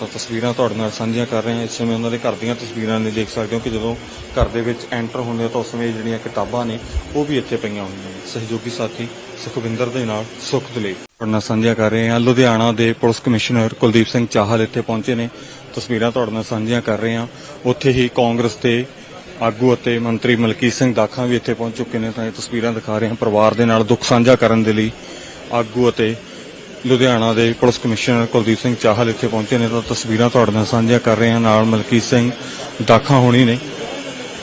ਤਾਂ ਤਸਵੀਰਾਂ ਤੁਹਾਡੇ ਨਾਲ ਸਾਂਝੀਆਂ ਕਰ ਰਹੇ ਹਾਂ। ਇਸ ਸਮੇਂ ਉਹਨਾਂ ਦੇ ਘਰ ਦੀਆਂ ਤਸਵੀਰਾਂ ਨੇ ਦੇਖ ਸਕਦੇ ਹੋ ਕਿ ਜਦੋਂ ਘਰ ਦੇ ਵਿੱਚ ਐਂਟਰ ਹੁੰਦੇ ਹੋ ਤਾਂ ਉਸ ਸਮੇਂ ਜਿਹੜੀਆਂ ਕਿਤਾਬਾਂ ਨੇ, ਉਹ ਵੀ ਇੱਥੇ ਪਈਆਂ ਹੋਈਆਂ ਨੇ। ਸਹਿਯੋਗੀ ਸਾਥੀ ਸੁਖਵਿੰਦਰ ਦੇ ਨਾਲ ਸੁਖ ਦਲੇਪ ਤੁਹਾਡੇ ਨਾਲ ਸਾਂਝੀਆਂ ਕਰ ਰਹੇ ਹਾਂ। ਲੁਧਿਆਣਾ ਦੇ ਪੁਲਿਸ ਕਮਿਸ਼ਨਰ ਕੁਲਦੀਪ ਸਿੰਘ ਚਾਹਲ ਇੱਥੇ ਪਹੁੰਚੇ ਨੇ। ਤਸਵੀਰਾਂ ਤੁਹਾਡੇ ਨਾਲ ਸਾਂਝੀਆਂ ਕਰ ਰਹੇ ਹਾਂ। ਉੱਥੇ ਹੀ ਕਾਂਗਰਸ ਦੇ ਆਗੂ ਅਤੇ ਮੰਤਰੀ ਮਲਕੀਤ ਸਿੰਘ ਦਾਖਾ ਵੀ ਇੱਥੇ ਪਹੁੰਚ ਚੁੱਕੇ ਨੇ। ਤਾਂ ਇਹ ਤਸਵੀਰਾਂ ਦਿਖਾ ਰਹੇ ਹਾਂ। ਪਰਿਵਾਰ ਦੇ ਨਾਲ ਦੁੱਖ ਸਾਂਝਾ ਕਰਨ ਦੇ ਲਈ ਆਗੂ ਅਤੇ ਲੁਧਿਆਣਾ ਦੇ ਪੁਲਿਸ ਕਮਿਸ਼ਨਰ ਕੁਲਦੀਪ ਸਿੰਘ ਚਾਹਲ ਇੱਥੇ ਪਹੁੰਚੇ ਨੇ ਤਾਂ ਤਸਵੀਰਾਂ ਤੁਹਾਡੇ ਨਾਲ ਸਾਂਝੀਆਂ ਕਰ ਰਹੇ ਹਾਂ। ਨਾਲ ਮਲਕੀਤ ਸਿੰਘ ਦਾਖਾ ਹੋਣੀ ਨੇ।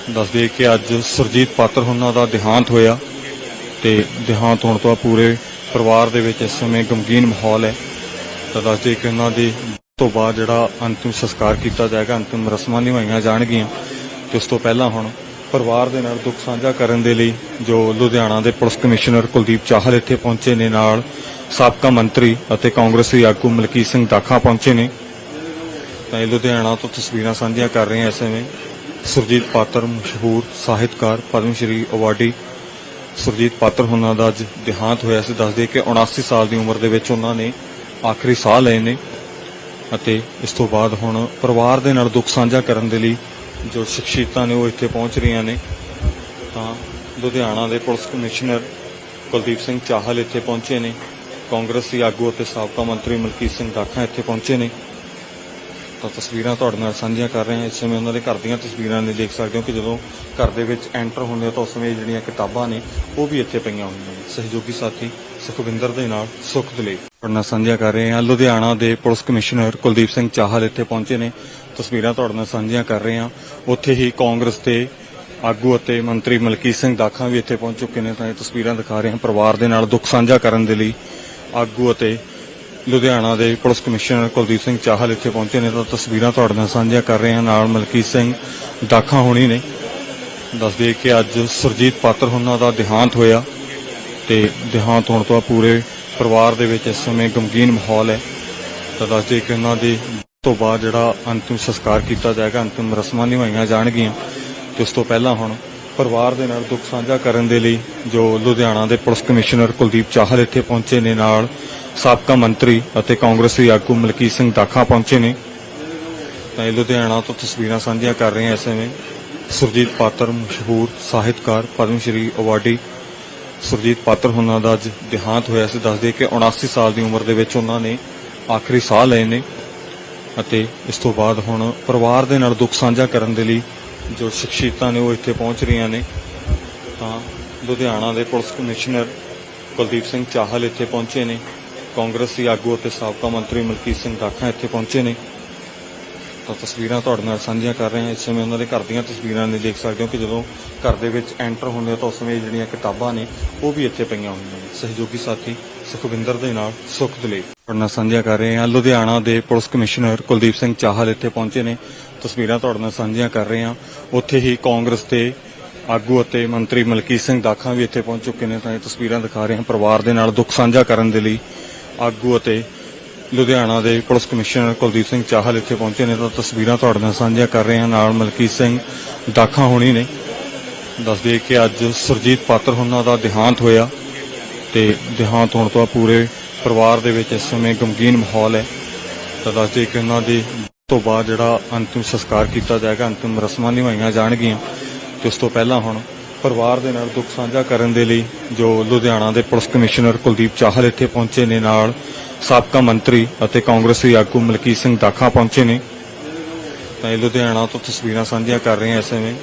ਦੱਸਦੇ ਕਿ ਅੱਜ ਸੁਰਜੀਤ ਪਾਤਰ ਉਹਨਾਂ ਦਾ ਦੇਹਾਂਤ ਹੋਇਆ ਤੇ ਦੇਹਾਂਤ ਹੋਣ ਤੋਂ ਬਾਅਦ ਪੂਰੇ ਪਰਿਵਾਰ ਦੇ ਵਿੱਚ ਇਸ ਸਮੇਂ ਗਮਗੀਨ ਮਾਹੌਲ ਹੈ। ਤਾਂ ਦੱਸਦੇ ਕਿ ਉਹਨਾਂ ਦੀ ਤੋਂ ਬਾਅਦ ਜਿਹੜਾ ਅੰਤਿਮ ਸੰਸਕਾਰ ਕੀਤਾ ਜਾਏਗਾ, ਅੰਤਿਮ ਰਸਮਾਂ ਨਿਭਾਈਆਂ ਜਾਣਗੀਆਂ ਤੇ ਉਸ ਤੋਂ ਪਹਿਲਾਂ ਹੁਣ ਪਰਿਵਾਰ ਦੇ ਨਾਲ ਦੁੱਖ ਸਾਂਝਾ ਕਰਨ ਦੇ ਲਈ ਜੋ ਲੁਧਿਆਣਾ ਦੇ ਪੁਲਿਸ ਕਮਿਸ਼ਨਰ ਕੁਲਦੀਪ ਚਾਹਲ ਇੱਥੇ ਪਹੁੰਚੇ ਨੇ ਨਾਲ ਸਾਬਕਾ ਮੰਤਰੀ ਅਤੇ ਕਾਂਗਰਸੀ ਆਗੂ ਮਲਕੀਤ ਸਿੰਘ ਦਾਖਾ ਪਹੁੰਚੇ ਨੇ। ਤਾਂ ਇਹ ਲੁਧਿਆਣਾ ਤੋਂ ਤਸਵੀਰਾਂ ਸਾਂਝੀਆਂ ਕਰ ਰਹੇ ਹਾਂ ਇਸ ਸਮੇਂ। ਸੁਰਜੀਤ ਪਾਤਰ, ਮਸ਼ਹੂਰ ਸਾਹਿਤਕਾਰ ਪਦਮ ਸ਼੍ਰੀ ਅਵਾਰਡੀ। ਸੁਰਜੀਤ ਪਾਤਰ ਉਹਨਾਂ ਦਾ ਅੱਜ ਦੇਹਾਂਤ ਹੋਇਆ ਸੀ। ਦੱਸਦੇ ਕਿ 79 ਸਾਲ ਦੀ ਉਮਰ ਦੇ ਵਿੱਚ ਉਹਨਾਂ ਨੇ ਆਖਰੀ ਸਾਹ ਲਏ ਨੇ ਅਤੇ ਇਸ ਤੋਂ ਬਾਅਦ ਹੁਣ ਪਰਿਵਾਰ ਦੇ ਨਾਲ ਦੁੱਖ ਸਾਂਝਾ ਕਰਨ ਦੇ ਲਈ ਜੋ ਸ਼ਖਸੀਅਤਾਂ ਨੇ ਉਹ ਇੱਥੇ ਪਹੁੰਚ ਰਹੀਆਂ ਨੇ। ਤਾਂ ਲੁਧਿਆਣਾ ਦੇ ਪੁਲਿਸ ਕਮਿਸ਼ਨਰ ਕੁਲਦੀਪ ਸਿੰਘ ਚਾਹਲ ਇੱਥੇ ਪਹੁੰਚੇ ਨੇ। ਕਾਂਗਰਸੀ ਆਗੂ ਅਤੇ ਸਾਬਕਾ ਮੰਤਰੀ ਮਲਕੀਤ ਸਿੰਘ ਦਾਖਾ ਇੱਥੇ ਪਹੁੰਚੇ ਨੇ। ਤਾਂ ਤਸਵੀਰਾਂ ਤੁਹਾਡੇ ਨਾਲ ਸਾਂਝੀਆਂ ਕਰ ਰਹੇ ਹਾਂ। ਇਸ ਸਮੇਂ ਉਹਨਾਂ ਦੇ ਘਰ ਦੀਆਂ ਤਸਵੀਰਾਂ ਨੇ ਦੇਖ ਸਕਦੇ ਹੋ ਕਿ ਜਦੋਂ ਘਰ ਦੇ ਵਿੱਚ ਐਂਟਰ ਹੁੰਦੇ ਹੋ ਤਾਂ ਉਸ ਸਮੇਂ ਜਿਹੜੀਆਂ ਕਿਤਾਬਾਂ ਨੇ, ਉਹ ਵੀ ਇੱਥੇ ਪਈਆਂ ਹੋਈਆਂ ਨੇ। ਸਹਿਯੋਗੀ ਸਾਥੀ ਸੁਖਵਿੰਦਰ ਦੇ ਨਾਲ ਸੁਖ ਦਲੇਪ ਤੁਹਾਡੇ ਨਾਲ ਸਾਂਝੀਆਂ ਕਰ ਰਹੇ ਹਾਂ। ਲੁਧਿਆਣਾ ਦੇ ਪੁਲਿਸ ਕਮਿਸ਼ਨਰ ਕੁਲਦੀਪ ਸਿੰਘ ਚਾਹਲ ਇੱਥੇ ਪਹੁੰਚੇ ਨੇ। ਤਸਵੀਰਾਂ ਤੁਹਾਡੇ ਨਾਲ ਸਾਂਝੀਆਂ ਕਰ ਰਹੇ ਹਾਂ। ਉੱਥੇ ਹੀ ਕਾਂਗਰਸ ਦੇ ਆਗੂ ਅਤੇ ਮੰਤਰੀ ਮਲਕੀਤ ਸਿੰਘ ਦਾਖਾ ਵੀ ਇੱਥੇ ਪਹੁੰਚ ਚੁੱਕੇ ਨੇ। ਤਾਂ ਇਹ ਤਸਵੀਰਾਂ ਦਿਖਾ ਰਹੇ ਹਾਂ। ਪਰਿਵਾਰ ਦੇ ਨਾਲ ਦੁੱਖ ਸਾਂਝਾ ਕਰਨ ਦੇ ਲਈ ਆਗੂ ਅਤੇ ਲੁਧਿਆਣਾ ਦੇ ਪੁਲਿਸ ਕਮਿਸ਼ਨਰ ਕੁਲਦੀਪ ਸਿੰਘ ਚਾਹਲ ਇੱਥੇ ਪਹੁੰਚੇ ਨੇ ਤਾਂ ਤਸਵੀਰਾਂ ਤੁਹਾਡੇ ਨਾਲ ਸਾਂਝੀਆਂ ਕਰ ਰਹੇ ਹਾਂ। ਨਾਲ ਮਲਕੀਤ ਸਿੰਘ ਦਾਖਾ ਹੋਣੀ ਨੇ। ਦੱਸਦੇ ਕਿ ਅੱਜ ਸੁਰਜੀਤ ਪਾਤਰ ਉਹਨਾਂ ਦਾ ਦੇਹਾਂਤ ਹੋਇਆ ਤੇ ਦੇਹਾਂਤ ਹੋਣ ਤੋਂ ਬਾਅਦ ਪੂਰੇ ਪਰਿਵਾਰ ਦੇ ਵਿੱਚ ਇਸ ਸਮੇਂ ਗਮਗੀਨ ਮਾਹੌਲ ਹੈ। ਤਾਂ ਦੱਸਦੇ ਕਿ ਉਹਨਾਂ ਦੇ ਤੋਂ ਬਾਅਦ ਜਿਹੜਾ ਅੰਤਿਮ ਸੰਸਕਾਰ ਕੀਤਾ ਜਾਏਗਾ, ਅੰਤਿਮ ਰਸਮਾਂ ਨਿਭਾਈਆਂ ਜਾਣਗੀਆਂ। ਤੇ ਉਸ ਤੋਂ ਪਹਿਲਾਂ ਹੁਣ ਪਰਿਵਾਰ ਦੇ ਨਾਲ ਦੁੱਖ ਸਾਂਝਾ ਕਰਨ ਦੇ ਲਈ ਜੋ ਲੁਧਿਆਣਾ ਦੇ ਪੁਲਿਸ ਕਮਿਸ਼ਨਰ ਕੁਲਦੀਪ ਚਾਹਲ ਇੱਥੇ ਪਹੁੰਚੇ ਨੇ ਨਾਲ ਸਾਬਕਾ ਮੰਤਰੀ ਅਤੇ ਕਾਂਗਰਸੀ ਆਗੂ ਮਲਕੀਤ ਸਿੰਘ ਦਾਖਾ ਪਹੁੰਚੇ ਨੇ। ਤਾਂ ਇਹ ਲੁਧਿਆਣਾ ਤੋਂ ਤਸਵੀਰਾਂ ਸਾਂਝੀਆਂ ਕਰ ਰਹੇ ਹਾਂ ਇਸ ਸਮੇਂ। ਸੁਰਜੀਤ ਪਾਤਰ ਮਸ਼ਹੂਰ ਸਾਹਿਤਕਾਰ ਪਦਮ ਸ਼੍ਰੀ ਅਵਾਰਡੀ ਸੁਰਜੀਤ ਪਾਤਰ ਉਹਨਾਂ ਦਾ ਅੱਜ ਦੇਹਾਂਤ ਹੋਇਆ ਸੀ। ਦੱਸਦੇ ਕਿ 79 ਸਾਲ ਦੀ ਉਮਰ ਦੇ ਵਿੱਚ ਉਹਨਾਂ ਨੇ ਆਖਰੀ ਸਾਹ ਲਏ ਨੇ ਅਤੇ ਇਸ ਤੋਂ ਬਾਅਦ ਹੁਣ ਪਰਿਵਾਰ ਦੇ ਨਾਲ ਦੁੱਖ ਸਾਂਝਾ ਕਰਨ ਦੇ ਲਈ ਜੋ ਸ਼ਖਸੀਅਤਾਂ ਨੇ ਉਹ ਇੱਥੇ ਪਹੁੰਚ ਰਹੀਆਂ ਨੇ, ਤਾਂ ਲੁਧਿਆਣਾ ਦੇ ਪੁਲਿਸ ਕਮਿਸ਼ਨਰ ਕੁਲਦੀਪ ਸਿੰਘ ਚਾਹਲ ਇੱਥੇ ਪਹੁੰਚੇ ਨੇ, ਕਾਂਗਰਸੀ ਆਗੂ ਅਤੇ ਸਾਬਕਾ ਮੰਤਰੀ ਮਲਕੀਤ ਸਿੰਘ ਦਾਖਾ ਇੱਥੇ ਪਹੁੰਚੇ ਨੇ। ਤਾਂ ਤਸਵੀਰਾਂ ਤੁਹਾਡੇ ਨਾਲ ਸਾਂਝੀਆਂ ਕਰ ਰਹੇ ਹਾਂ। ਇਸ ਸਮੇਂ ਉਹਨਾਂ ਦੇ ਘਰ ਦੀਆਂ ਤਸਵੀਰਾਂ ਨੇ ਦੇਖ ਸਕਦੇ ਹੋ ਕਿ ਜਦੋਂ ਘਰ ਦੇ ਵਿੱਚ ਐਂਟਰ ਹੁੰਦੇ ਹੋ ਤਾਂ ਉਸ ਸਮੇਂ ਜਿਹੜੀਆਂ ਕਿਤਾਬਾਂ ਨੇ, ਉਹ ਵੀ ਇੱਥੇ ਪਈਆਂ ਹੋਈਆਂ ਨੇ। ਸਹਿਯੋਗੀ ਸਾਥੀ ਸੁਖਵਿੰਦਰ ਦੇ ਨਾਲ ਸੁਖ ਦਲੇਪ ਤੁਹਾਡੇ ਨਾਲ ਸਾਂਝੀਆਂ ਕਰ ਰਹੇ ਹਾਂ। ਲੁਧਿਆਣਾ ਦੇ ਪੁਲਿਸ ਕਮਿਸ਼ਨਰ ਕੁਲਦੀਪ ਸਿੰਘ ਚਾਹਲ ਇੱਥੇ ਪਹੁੰਚੇ ਨੇ। ਤਸਵੀਰਾਂ ਤੁਹਾਡੇ ਨਾਲ ਸਾਂਝੀਆਂ ਕਰ ਰਹੇ ਹਾਂ। ਉੱਥੇ ਹੀ ਕਾਂਗਰਸ ਦੇ ਆਗੂ ਅਤੇ ਮੰਤਰੀ ਮਲਕੀਤ ਸਿੰਘ ਦਾਖਾਂ ਵੀ ਇੱਥੇ ਪਹੁੰਚ ਚੁੱਕੇ ਨੇ, ਤਾਂ ਇਹ ਤਸਵੀਰਾਂ ਦਿਖਾ ਰਹੇ ਹਾਂ ਪਰਿਵਾਰ ਦੇ ਨਾਲ ਦੁੱਖ ਸਾਂਝਾ ਕਰਨ ਦੇ ਲਈ। ਆਗੂ ਅਤੇ ਲੁਧਿਆਣਾ ਦੇ ਪੁਲਿਸ ਕਮਿਸ਼ਨਰ ਕੁਲਦੀਪ ਸਿੰਘ ਚਾਹਲ ਇੱਥੇ ਪਹੁੰਚੇ ਨੇ, ਤਾਂ ਤਸਵੀਰਾਂ ਤੁਹਾਡੇ ਨਾਲ ਸਾਂਝੀਆਂ ਕਰ ਰਹੇ ਹਾਂ। ਨਾਲ ਮਲਕੀਤ ਸਿੰਘ ਦਾਖਾਂ ਹੋਣੀ ਨੇ। ਦੱਸਦੇ ਕਿ ਅੱਜ ਸੁਰਜੀਤ ਪਾਤਰ ਉਹਨਾਂ ਦਾ ਦੇਹਾਂਤ ਹੋਇਆ ਤੇ ਦੇਹਾਂਤ ਹੋਣ ਤੋਂ ਬਾਅਦ ਪੂਰੇ ਪਰਿਵਾਰ ਦੇ ਵਿੱਚ ਇਸ ਸਮੇਂ ਗਮਗੀਨ ਮਾਹੌਲ ਹੈ। ਤਾਂ ਦੱਸਦੇ ਕਿ ਉਹਨਾਂ ਦੀ ਤੋਂ ਬਾਅਦ ਜਿਹੜਾ ਅੰਤਿਮ ਸੰਸਕਾਰ ਕੀਤਾ ਜਾਏਗਾ, ਅੰਤਿਮ ਰਸਮਾਂ ਨਿਭਾਈਆਂ ਜਾਣਗੀਆਂ, ਤੇ ਉਸ ਤੋਂ ਪਹਿਲਾਂ ਹੁਣ ਪਰਿਵਾਰ ਦੇ ਨਾਲ ਦੁੱਖ ਸਾਂਝਾ ਕਰਨ ਦੇ ਲਈ ਜੋ ਲੁਧਿਆਣਾ ਦੇ ਪੁਲਿਸ ਕਮਿਸ਼ਨਰ ਕੁਲਦੀਪ ਚਾਹਲ ਇੱਥੇ ਪਹੁੰਚੇ ਨੇ, ਨਾਲ ਸਾਬਕਾ ਮੰਤਰੀ ਅਤੇ ਕਾਂਗਰਸੀ ਆਗੂ ਮਲਕੀਤ ਸਿੰਘ ਦਾਖਾ ਪਹੁੰਚੇ ਨੇ। ਤਾਂ ਇਹ ਲੁਧਿਆਣਾ ਤੋਂ ਤਸਵੀਰਾਂ ਸਾਂਝੀਆਂ ਕਰ ਰਹੇ ਹਾਂ ਇਸ ਸਮੇਂ।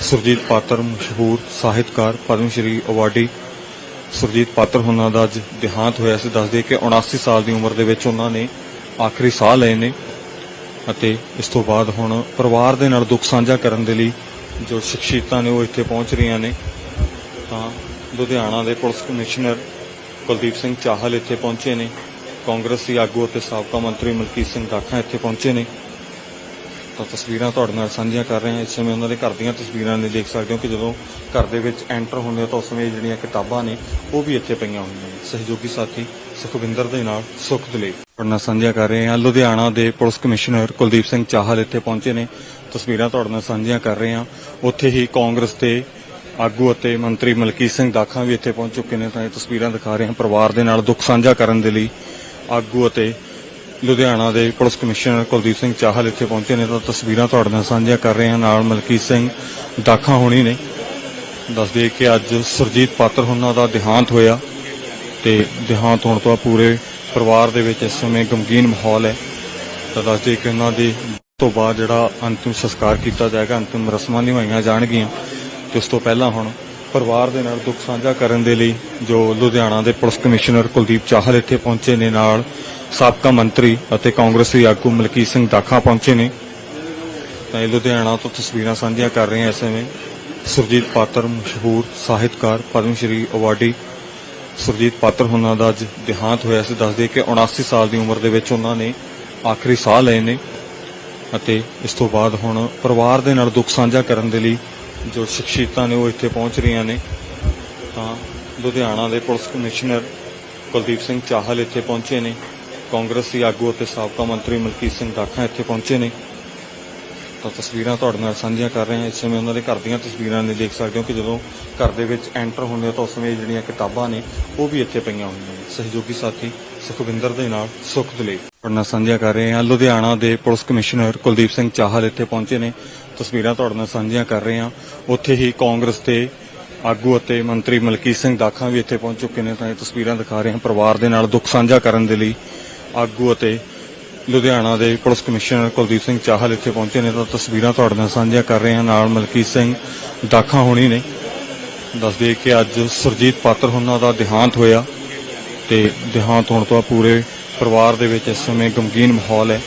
ਸੁਰਜੀਤ ਪਾਤਰ, ਮਸ਼ਹੂਰ ਸਾਹਿਤਕਾਰ, ਪਦਮ ਸ਼੍ਰੀ ਅਵਾਰਡੀ। ਸੁਰਜੀਤ ਪਾਤਰ ਉਹਨਾਂ ਦਾ ਅੱਜ ਦੇਹਾਂਤ ਹੋਇਆ ਸੀ। ਦੱਸਦੇ ਕਿ 79 ਸਾਲ ਦੀ ਉਮਰ ਦੇ ਵਿੱਚ ਉਹਨਾਂ ਨੇ ਆਖਰੀ ਸਾਹ ਲਏ ਨੇ। ਅਤੇ ਇਸ ਤੋਂ ਬਾਅਦ ਹੁਣ ਪਰਿਵਾਰ ਦੇ ਨਾਲ ਦੁੱਖ ਸਾਂਝਾ ਕਰਨ ਦੇ ਲਈ ਜੋ ਸ਼ਖਸੀਅਤਾਂ ਨੇ ਉਹ ਇੱਥੇ ਪਹੁੰਚ ਰਹੀਆਂ ਨੇ, ਤਾਂ ਲੁਧਿਆਣਾ ਦੇ ਪੁਲਿਸ ਕਮਿਸ਼ਨਰ ਕੁਲਦੀਪ ਸਿੰਘ ਚਾਹਲ ਇੱਥੇ ਪਹੁੰਚੇ ਨੇ, ਕਾਂਗਰਸੀ ਆਗੂ ਅਤੇ ਸਾਬਕਾ ਮੰਤਰੀ ਮਲਕੀਤ ਸਿੰਘ ਦਾਖਾ ਇੱਥੇ ਪਹੁੰਚੇ ਨੇ ਤਾਂ ਤਸਵੀਰਾਂ ਤੁਹਾਡੇ ਨਾਲ ਸਾਂਝੀਆਂ ਕਰ ਰਹੇ ਹਾਂ। ਇਸ ਸਮੇਂ ਉਹਨਾਂ ਦੇ ਘਰ ਦੀਆਂ ਤਸਵੀਰਾਂ ਨੇ ਦੇਖ ਸਕਦੇ ਹੋ ਕਿ ਜਦੋਂ ਘਰ ਦੇ ਵਿੱਚ ਐਂਟਰ ਹੁੰਦੇ ਹੋ ਤਾਂ ਉਸ ਸਮੇਂ ਜਿਹੜੀਆਂ ਕਿਤਾਬਾਂ ਨੇ, ਉਹ ਵੀ ਇੱਥੇ ਪਈਆਂ ਹੋਈਆਂ ਨੇ। ਸਹਿਯੋਗੀ ਸਾਥੀ ਸੁਖਵਿੰਦਰ ਦੇ ਨਾਲ ਸੁਖ ਦਲੇਪ ਤੁਹਾਡੇ ਨਾਲ ਸਾਂਝੀਆਂ ਕਰ ਰਹੇ ਹਾਂ। ਲੁਧਿਆਣਾ ਦੇ ਪੁਲਿਸ ਕਮਿਸ਼ਨਰ ਕੁਲਦੀਪ ਸਿੰਘ ਚਾਹਲ ਇੱਥੇ ਪਹੁੰਚੇ ਨੇ। ਤਸਵੀਰਾਂ ਤੁਹਾਡੇ ਨਾਲ ਸਾਂਝੀਆਂ ਕਰ ਰਹੇ ਹਾਂ। ਉੱਥੇ ਹੀ ਕਾਂਗਰਸ ਦੇ ਆਗੂ ਅਤੇ ਮੰਤਰੀ ਮਲਕੀਤ ਸਿੰਘ ਦਾਖਾ ਵੀ ਇੱਥੇ ਪਹੁੰਚ ਚੁੱਕੇ ਨੇ। ਤਾਂ ਇਹ ਤਸਵੀਰਾਂ ਦਿਖਾ ਰਹੇ ਹਾਂ। ਪਰਿਵਾਰ ਦੇ ਨਾਲ ਦੁੱਖ ਸਾਂਝਾ ਕਰਨ ਦੇ ਲਈ ਆਗੂ ਅਤੇ ਲੁਧਿਆਣਾ ਦੇ ਪੁਲਿਸ ਕਮਿਸ਼ਨਰ ਕੁਲਦੀਪ ਸਿੰਘ ਚਾਹਲ ਇੱਥੇ ਪਹੁੰਚੇ ਨੇ ਤਾਂ ਤਸਵੀਰਾਂ ਤੁਹਾਡੇ ਨਾਲ ਸਾਂਝੀਆਂ ਕਰ ਰਹੇ ਹਾਂ। ਨਾਲ ਮਲਕੀਤ ਸਿੰਘ ਦਾਖਾ ਹੋਣੀ ਨੇ। ਦੱਸਦੇ ਕਿ ਅੱਜ ਸੁਰਜੀਤ ਪਾਤਰ ਉਹਨਾਂ ਦਾ ਦੇਹਾਂਤ ਹੋਇਆ ਤੇ ਦੇਹਾਂਤ ਹੋਣ ਤੋਂ ਬਾਅਦ ਪੂਰੇ ਪਰਿਵਾਰ ਦੇ ਵਿੱਚ ਇਸ ਸਮੇਂ ਗਮਗੀਨ ਮਾਹੌਲ ਹੈ। ਤਾਂ ਦੱਸਦੇ ਕਿ ਉਹਨਾਂ ਦੀ ਤੋਂ ਬਾਅਦ ਜਿਹੜਾ ਅੰਤਿਮ ਸੰਸਕਾਰ ਕੀਤਾ ਜਾਏਗਾ, ਅੰਤਿਮ ਰਸਮਾਂ ਨਿਭਾਈਆਂ ਜਾਣਗੀਆਂ ਤੇ ਉਸ ਤੋਂ ਪਹਿਲਾਂ ਹੁਣ ਪਰਿਵਾਰ ਦੇ ਨਾਲ ਦੁੱਖ ਸਾਂਝਾ ਕਰਨ ਦੇ ਲਈ ਜੋ ਲੁਧਿਆਣਾ ਦੇ ਪੁਲਿਸ ਕਮਿਸ਼ਨਰ ਕੁਲਦੀਪ ਚਾਹਲ ਇੱਥੇ ਪਹੁੰਚੇ ਨੇ ਨਾਲ ਸਾਬਕਾ ਮੰਤਰੀ ਅਤੇ ਕਾਂਗਰਸੀ ਆਗੂ ਮਲਕੀਤ ਸਿੰਘ ਦਾਖਾ ਪਹੁੰਚੇ ਨੇ। ਤਾਂ ਇਹ ਲੁਧਿਆਣਾ ਤੋਂ ਤਸਵੀਰਾਂ ਸਾਂਝੀਆਂ ਕਰ ਰਹੇ ਹਾਂ ਇਸ ਸਮੇਂ। ਸੁਰਜੀਤ ਪਾਤਰ ਮਸ਼ਹੂਰ ਸਾਹਿਤਕਾਰ ਪਦਮ ਸ਼੍ਰੀ ਅਵਾਰਡੀ ਸੁਰਜੀਤ ਪਾਤਰ ਉਹਨਾਂ ਦਾ ਅੱਜ ਦੇਹਾਂਤ ਹੋਇਆ ਸੀ। ਦੱਸਦੇ ਕਿ 79 ਸਾਲ ਦੀ ਉਮਰ ਦੇ ਵਿੱਚ ਉਹਨਾਂ ਨੇ ਆਖਰੀ ਸਾਹ ਲਏ ਨੇ ਅਤੇ ਇਸ ਤੋਂ ਬਾਅਦ ਹੁਣ ਪਰਿਵਾਰ ਦੇ ਨਾਲ ਦੁੱਖ ਸਾਂਝਾ ਕਰਨ ਦੇ ਲਈ ਜੋ ਸ਼ਖਸੀਅਤਾਂ ਨੇ ਉਹ ਇੱਥੇ ਪਹੁੰਚ ਰਹੀਆਂ ਨੇ। ਤਾਂ ਲੁਧਿਆਣਾ ਦੇ ਪੁਲਿਸ ਕਮਿਸ਼ਨਰ ਕੁਲਦੀਪ ਸਿੰਘ ਚਾਹਲ ਇੱਥੇ ਪਹੁੰਚੇ ਨੇ। ਕਾਂਗਰਸੀ ਆਗੂ ਅਤੇ ਸਾਬਕਾ ਮੰਤਰੀ ਮਲਕੀਤ ਸਿੰਘ ਦਾਖਾ ਇੱਥੇ ਪਹੁੰਚੇ ਨੇ। ਤਾਂ ਤਸਵੀਰਾਂ ਤੁਹਾਡੇ ਨਾਲ ਸਾਂਝੀਆਂ ਕਰ ਰਹੇ ਹਾਂ। ਇਸ ਸਮੇਂ ਉਹਨਾਂ ਦੇ ਘਰ ਦੀਆਂ ਤਸਵੀਰਾਂ ਨੇ ਦੇਖ ਸਕਦੇ ਹੋ ਕਿ ਜਦੋਂ ਘਰ ਦੇ ਵਿੱਚ ਐਂਟਰ ਹੁੰਦੇ ਤਾਂ ਉਸ ਸਮੇਂ ਜਿਹੜੀਆਂ ਕਿਤਾਬਾਂ ਨੇ, ਉਹ ਵੀ ਇੱਥੇ ਪਈਆਂ ਹੋਈਆਂ ਨੇ। ਸਹਿਯੋਗੀ ਸਾਥੀ ਸੁਖਵਿੰਦਰ ਦੇ ਨਾਲ ਸੁਖ ਦਲੇਪ ਤੁਹਾਡੇ ਸਾਂਝੀਆਂ ਕਰ ਰਹੇ ਹਾਂ। ਲੁਧਿਆਣਾ ਦੇ ਪੁਲਿਸ ਕਮਿਸ਼ਨਰ ਕੁਲਦੀਪ ਸਿੰਘ ਚਾਹਲ ਇੱਥੇ ਪਹੁੰਚੇ ਨੇ। ਤਸਵੀਰਾਂ ਤੁਹਾਡੇ ਨਾਲ ਸਾਂਝੀਆਂ ਕਰ ਰਹੇ ਹਾਂ। ਉੱਥੇ ਹੀ ਕਾਂਗਰਸ ਦੇ ਆਗੂ ਅਤੇ ਮੰਤਰੀ ਮਲਕੀਤ ਸਿੰਘ ਦਾਖਾ ਵੀ ਇੱਥੇ ਪਹੁੰਚ ਚੁੱਕੇ ਨੇ। ਤਾਂ ਇਹ ਤਸਵੀਰਾਂ ਦਿਖਾ ਰਹੇ ਹਾਂ। ਪਰਿਵਾਰ ਦੇ ਨਾਲ ਦੁੱਖ ਸਾਂਝਾ ਕਰਨ ਦੇ ਲਈ ਆਗੂ ਅਤੇ ਲੁਧਿਆਣਾ ਦੇ ਪੁਲਿਸ ਕਮਿਸ਼ਨਰ ਕੁਲਦੀਪ ਸਿੰਘ ਚਾਹਲ ਇੱਥੇ ਪਹੁੰਚੇ ਨੇ ਤਾਂ ਤਸਵੀਰਾਂ ਤੁਹਾਡੇ ਨਾਲ ਸਾਂਝੀਆਂ ਕਰ ਰਹੇ ਹਾਂ। ਨਾਲ ਮਲਕੀਤ ਸਿੰਘ ਦਾਖਾ ਹੋਣੀ ਨੇ। ਦੱਸਦੇ ਕਿ ਅੱਜ ਸੁਰਜੀਤ ਪਾਤਰ ਉਹਨਾਂ ਦਾ ਦੇਹਾਂਤ ਹੋਇਆ ਤੇ ਦੇਹਾਂਤ ਹੋਣ ਤੋਂ ਬਾਅਦ ਪੂਰੇ ਪਰਿਵਾਰ ਦੇ ਵਿੱਚ ਇਸ ਸਮੇਂ ਗਮਗੀਨ ਮਾਹੌਲ ਹੈ।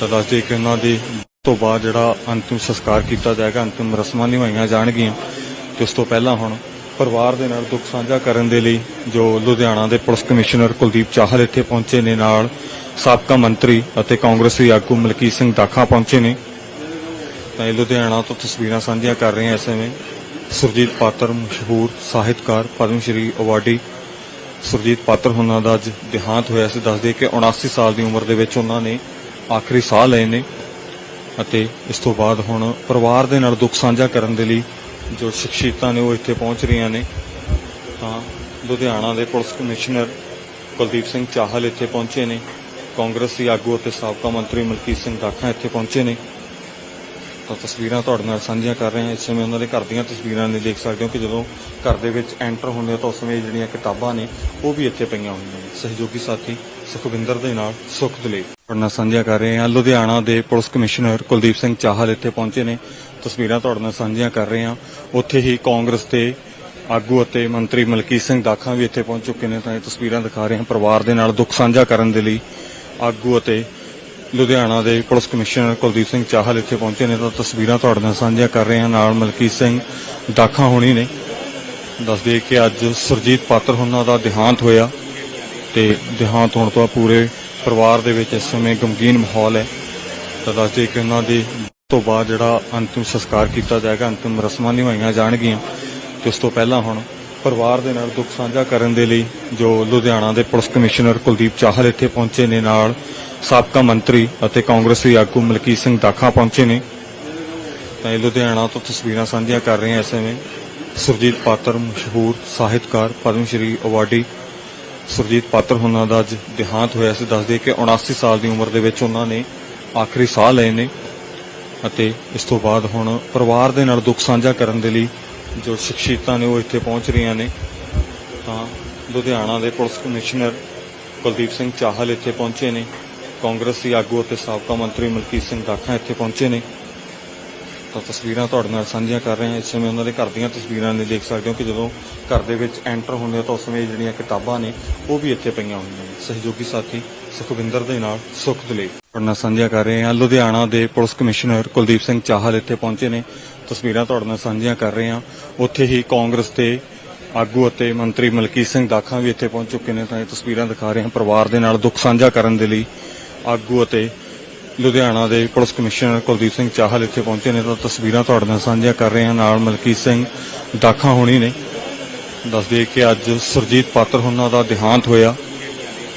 ਤਾਂ ਦੱਸਦੇ ਕਿ ਉਹਨਾਂ ਦੇ ਤੋਂ ਬਾਅਦ ਜਿਹੜਾ ਅੰਤਿਮ ਸੰਸਕਾਰ ਕੀਤਾ ਜਾਏਗਾ, ਅੰਤਿਮ ਰਸਮਾਂ ਨਿਭਾਈਆਂ ਜਾਣਗੀਆਂ। ਤੇ ਉਸ ਤੋਂ ਪਹਿਲਾਂ ਹੁਣ ਪਰਿਵਾਰ ਦੇ ਨਾਲ ਦੁੱਖ ਸਾਂਝਾ ਕਰਨ ਦੇ ਲਈ ਜੋ ਲੁਧਿਆਣਾ ਦੇ ਪੁਲਿਸ ਕਮਿਸ਼ਨਰ ਕੁਲਦੀਪ ਚਾਹਲ ਇੱਥੇ ਪਹੁੰਚੇ ਨੇ, ਨਾਲ ਸਾਬਕਾ ਮੰਤਰੀ ਅਤੇ ਕਾਂਗਰਸੀ ਆਗੂ ਮਲਕੀਤ ਸਿੰਘ ਦਾਖਾ ਪਹੁੰਚੇ ਨੇ। ਤਾਂ ਇਹ ਲੁਧਿਆਣਾ ਤੋਂ ਤਸਵੀਰਾਂ ਸਾਂਝੀਆਂ ਕਰ ਰਹੇ ਹਾਂ ਇਸ ਸਮੇਂ। ਸੁਰਜੀਤ ਪਾਤਰ, ਮਸ਼ਹੂਰ ਸਾਹਿਤਕਾਰ ਪਦਮ ਸ਼੍ਰੀ ਅਵਾਰਡੀ ਸੁਰਜੀਤ ਪਾਤਰ ਉਹਨਾਂ ਦਾ ਅੱਜ ਦੇਹਾਂਤ ਹੋਇਆ ਸੀ। ਦੱਸਦੇ ਕਿ 79 ਸਾਲ ਦੀ ਉਮਰ ਦੇ ਵਿੱਚ ਉਹਨਾਂ ਨੇ ਆਖਰੀ ਸਾਹ ਲਏ ਨੇ ਅਤੇ ਇਸ ਤੋਂ ਬਾਅਦ ਹੁਣ ਪਰਿਵਾਰ ਦੇ ਨਾਲ ਦੁੱਖ ਸਾਂਝਾ ਕਰਨ ਦੇ ਲਈ ਜੋ ਸ਼ਖਸੀਅਤਾਂ ਨੇ ਉਹ ਇੱਥੇ ਪਹੁੰਚ ਰਹੀਆਂ ਨੇ, ਤਾਂ ਲੁਧਿਆਣਾ ਦੇ ਪੁਲਿਸ ਕਮਿਸ਼ਨਰ ਕੁਲਦੀਪ ਸਿੰਘ ਚਾਹਲ ਇੱਥੇ ਪਹੁੰਚੇ ਨੇ, ਕਾਂਗਰਸੀ ਆਗੂ ਅਤੇ ਸਾਬਕਾ ਮੰਤਰੀ ਮਲਕੀਤ ਸਿੰਘ ਦਾਖਾ ਇੱਥੇ ਪਹੁੰਚੇ ਨੇ। ਤਾਂ ਤਸਵੀਰਾਂ ਤੁਹਾਡੇ ਨਾਲ ਸਾਂਝੀਆਂ ਕਰ ਰਹੇ ਹਾਂ। ਇਸ ਸਮੇਂ ਉਹਨਾਂ ਦੇ ਘਰ ਦੀਆਂ ਤਸਵੀਰਾਂ ਨੇ ਦੇਖ ਸਕਦੇ ਹੋ ਕਿ ਜਦੋਂ ਘਰ ਦੇ ਵਿੱਚ ਐਂਟਰ ਹੁੰਦੇ ਹੋ ਤਾਂ ਉਸ ਸਮੇਂ ਜਿਹੜੀਆਂ ਕਿਤਾਬਾਂ ਨੇ, ਉਹ ਵੀ ਇੱਥੇ ਪਈਆਂ ਹੋਈਆਂ ਨੇ। ਸਹਿਯੋਗੀ ਸਾਥੀ ਸੁਖਵਿੰਦਰ ਦੇ ਨਾਲ ਸੁਖ ਦਲੇਪ ਤੁਹਾਡੇ ਨਾਲ ਸਾਂਝਾ ਕਰ ਰਹੇ ਹਾਂ। ਲੁਧਿਆਣਾ ਦੇ ਪੁਲਿਸ ਕਮਿਸ਼ਨਰ ਕੁਲਦੀਪ ਸਿੰਘ ਚਾਹਲ ਇੱਥੇ ਪਹੁੰਚੇ ਨੇ। ਤਸਵੀਰਾਂ ਤੁਹਾਡੇ ਨਾਲ ਸਾਂਝੀਆਂ ਕਰ ਰਹੇ ਹਾਂ। ਉੱਥੇ ਹੀ ਕਾਂਗਰਸ ਦੇ ਆਗੂ ਅਤੇ ਮੰਤਰੀ ਮਲਕੀਤ ਸਿੰਘ ਦਾਖਾਂ ਵੀ ਇੱਥੇ ਪਹੁੰਚ ਚੁੱਕੇ ਨੇ ਤਾਂ ਇਹ ਤਸਵੀਰਾਂ ਦਿਖਾ ਰਹੇ ਹਾਂ ਪਰਿਵਾਰ ਦੇ ਨਾਲ ਦੁੱਖ ਸਾਂਝਾ ਕਰਨ ਦੇ ਲਈ ਆਗੂ ਅਤੇ ਲੁਧਿਆਣਾ ਦੇ ਪੁਲਿਸ ਕਮਿਸ਼ਨਰ ਕੁਲਦੀਪ ਸਿੰਘ ਚਾਹਲ ਇੱਥੇ ਪਹੁੰਚੇ ਨੇ ਤਾਂ ਤਸਵੀਰਾਂ ਤੁਹਾਡੇ ਨਾਲ ਸਾਂਝੀਆਂ ਕਰ ਰਹੇ ਹਾਂ। ਨਾਲ ਮਲਕੀਤ ਸਿੰਘ ਦਾਖਾਂ ਹੋਣੀ ਨੇ। ਦੱਸਦੇ ਕਿ ਅੱਜ ਸੁਰਜੀਤ ਪਾਤਰ ਉਹਨਾਂ ਦਾ ਦੇਹਾਂਤ ਹੋਇਆ ਤੇ ਦੇਹਾਂਤ ਹੋਣ ਤੋਂ ਬਾਅਦ ਪੂਰੇ ਪਰਿਵਾਰ ਦੇ ਵਿੱਚ ਇਸ ਸਮੇਂ ਗਮਗੀਨ ਮਾਹੌਲ ਹੈ। ਤਾਂ ਦੱਸਦੇ ਕਿ ਉਹਨਾਂ ਦੀ ਤੋਂ ਬਾਅਦ ਜਿਹੜਾ ਅੰਤਿਮ ਸੰਸਕਾਰ ਕੀਤਾ ਜਾਏਗਾ, ਅੰਤਿਮ ਰਸਮਾਂ ਨਿਭਾਈਆਂ ਜਾਣਗੀਆਂ, ਤੇ ਉਸ ਤੋਂ ਪਹਿਲਾਂ ਹੁਣ ਪਰਿਵਾਰ ਦੇ ਨਾਲ ਦੁੱਖ ਸਾਂਝਾ ਕਰਨ ਦੇ ਲਈ ਜੋ ਲੁਧਿਆਣਾ ਦੇ ਪੁਲਿਸ ਕਮਿਸ਼ਨਰ ਕੁਲਦੀਪ ਚਾਹਲ ਇੱਥੇ ਪਹੁੰਚੇ ਨੇ ਨਾਲ ਸਾਬਕਾ ਮੰਤਰੀ ਅਤੇ ਕਾਂਗਰਸੀ ਆਗੂ ਮਲਕੀਤ ਸਿੰਘ ਦਾਖਾ ਪਹੁੰਚੇ ਨੇ। ਤਾਂ ਇਹ ਲੁਧਿਆਣਾ ਤੋਂ ਤਸਵੀਰਾਂ ਸਾਂਝੀਆਂ ਕਰ ਰਹੇ ਹਾਂ ਇਸ ਸਮੇਂ। ਸੁਰਜੀਤ ਪਾਤਰ ਮਸ਼ਹੂਰ ਸਾਹਿਤਕਾਰ ਪਦਮ ਸ਼੍ਰੀ ਅਵਾਰਡੀ ਸੁਰਜੀਤ ਪਾਤਰ ਉਹਨਾਂ ਦਾ ਅੱਜ ਦੇਹਾਂਤ ਹੋਇਆ ਸੀ। ਦੱਸਦੇ ਕਿ 79 ਸਾਲ ਦੀ ਉਮਰ ਦੇ ਵਿੱਚ ਉਹਨਾਂ ਨੇ ਆਖਰੀ ਸਾਹ ਲਏ ਨੇ। ਅਤੇ ਇਸ ਤੋਂ ਬਾਅਦ ਹੁਣ ਪਰਿਵਾਰ ਦੇ ਨਾਲ ਦੁੱਖ ਸਾਂਝਾ ਕਰਨ ਦੇ ਲਈ ਜੋ ਸ਼ਖਸੀਅਤਾਂ ਨੇ ਉਹ ਇੱਥੇ ਪਹੁੰਚ ਰਹੀਆਂ ਨੇ, ਤਾਂ ਲੁਧਿਆਣਾ ਦੇ ਪੁਲਿਸ ਕਮਿਸ਼ਨਰ ਕੁਲਦੀਪ ਸਿੰਘ ਚਾਹਲ ਇੱਥੇ ਪਹੁੰਚੇ ਨੇ, ਕਾਂਗਰਸੀ ਆਗੂ ਅਤੇ ਸਾਬਕਾ ਮੰਤਰੀ ਮਲਕੀਤ ਸਿੰਘ ਦਾਖਾ ਇੱਥੇ ਪਹੁੰਚੇ ਨੇ। ਤਾਂ ਤਸਵੀਰਾਂ ਤੁਹਾਡੇ ਨਾਲ ਸਾਂਝੀਆਂ ਕਰ ਰਹੇ ਹਾਂ। ਇਸ ਸਮੇਂ ਉਹਨਾਂ ਦੇ ਘਰ ਦੀਆਂ ਤਸਵੀਰਾਂ ਨੇ ਦੇਖ ਸਕਦੇ ਹੋ ਕਿ ਜਦੋਂ ਘਰ ਦੇ ਵਿੱਚ ਐਂਟਰ ਹੁੰਦੇ ਹੋ ਤਾਂ ਉਸ ਸਮੇਂ ਜਿਹੜੀਆਂ ਕਿਤਾਬਾਂ ਨੇ, ਉਹ ਵੀ ਇੱਥੇ ਪਈਆਂ ਹੋਈਆਂ ਨੇ। ਸਹਿਯੋਗੀ ਸਾਥੀ ਸੁਖਵਿੰਦਰ ਦੇ ਨਾਲ ਸੁਖ ਦਲੇਪ ਤੁਹਾਡੇ ਨਾਲ ਸਾਂਝੀਆਂ ਕਰ ਰਹੇ ਹਾਂ। ਲੁਧਿਆਣਾ ਦੇ ਪੁਲਿਸ ਕਮਿਸ਼ਨਰ ਕੁਲਦੀਪ ਸਿੰਘ ਚਾਹਲ ਇੱਥੇ ਪਹੁੰਚੇ ਨੇ। ਤਸਵੀਰਾਂ ਤੁਹਾਡੇ ਨਾਲ ਸਾਂਝੀਆਂ ਕਰ ਰਹੇ ਹਾਂ। ਉੱਥੇ ਹੀ ਕਾਂਗਰਸ ਦੇ ਆਗੂ ਅਤੇ ਮੰਤਰੀ ਮਲਕੀਤ ਸਿੰਘ ਦਾਖਾਂ ਵੀ ਇੱਥੇ ਪਹੁੰਚ ਚੁੱਕੇ ਨੇ। ਤਾਂ ਇਹ ਤਸਵੀਰਾਂ ਦਿਖਾ ਰਹੇ ਹਾਂ। ਪਰਿਵਾਰ ਦੇ ਨਾਲ ਦੁੱਖ ਸਾਂਝਾ ਕਰਨ ਦੇ ਲਈ ਆਗੂ ਅਤੇ ਲੁਧਿਆਣਾ ਦੇ ਪੁਲਿਸ ਕਮਿਸ਼ਨਰ ਕੁਲਦੀਪ ਸਿੰਘ ਚਾਹਲ ਇੱਥੇ ਪਹੁੰਚੇ ਨੇ ਤਾਂ ਤਸਵੀਰਾਂ ਤੁਹਾਡੇ ਨਾਲ ਸਾਂਝੀਆਂ ਕਰ ਰਹੇ ਹਾਂ। ਨਾਲ ਮਲਕੀਤ ਸਿੰਘ ਦਾਖਾਂ ਹੋਣੀ ਨੇ। ਦੱਸਦੇ ਕਿ ਅੱਜ ਸੁਰਜੀਤ ਪਾਤਰ ਉਹਨਾਂ ਦਾ ਦੇਹਾਂਤ ਹੋਇਆ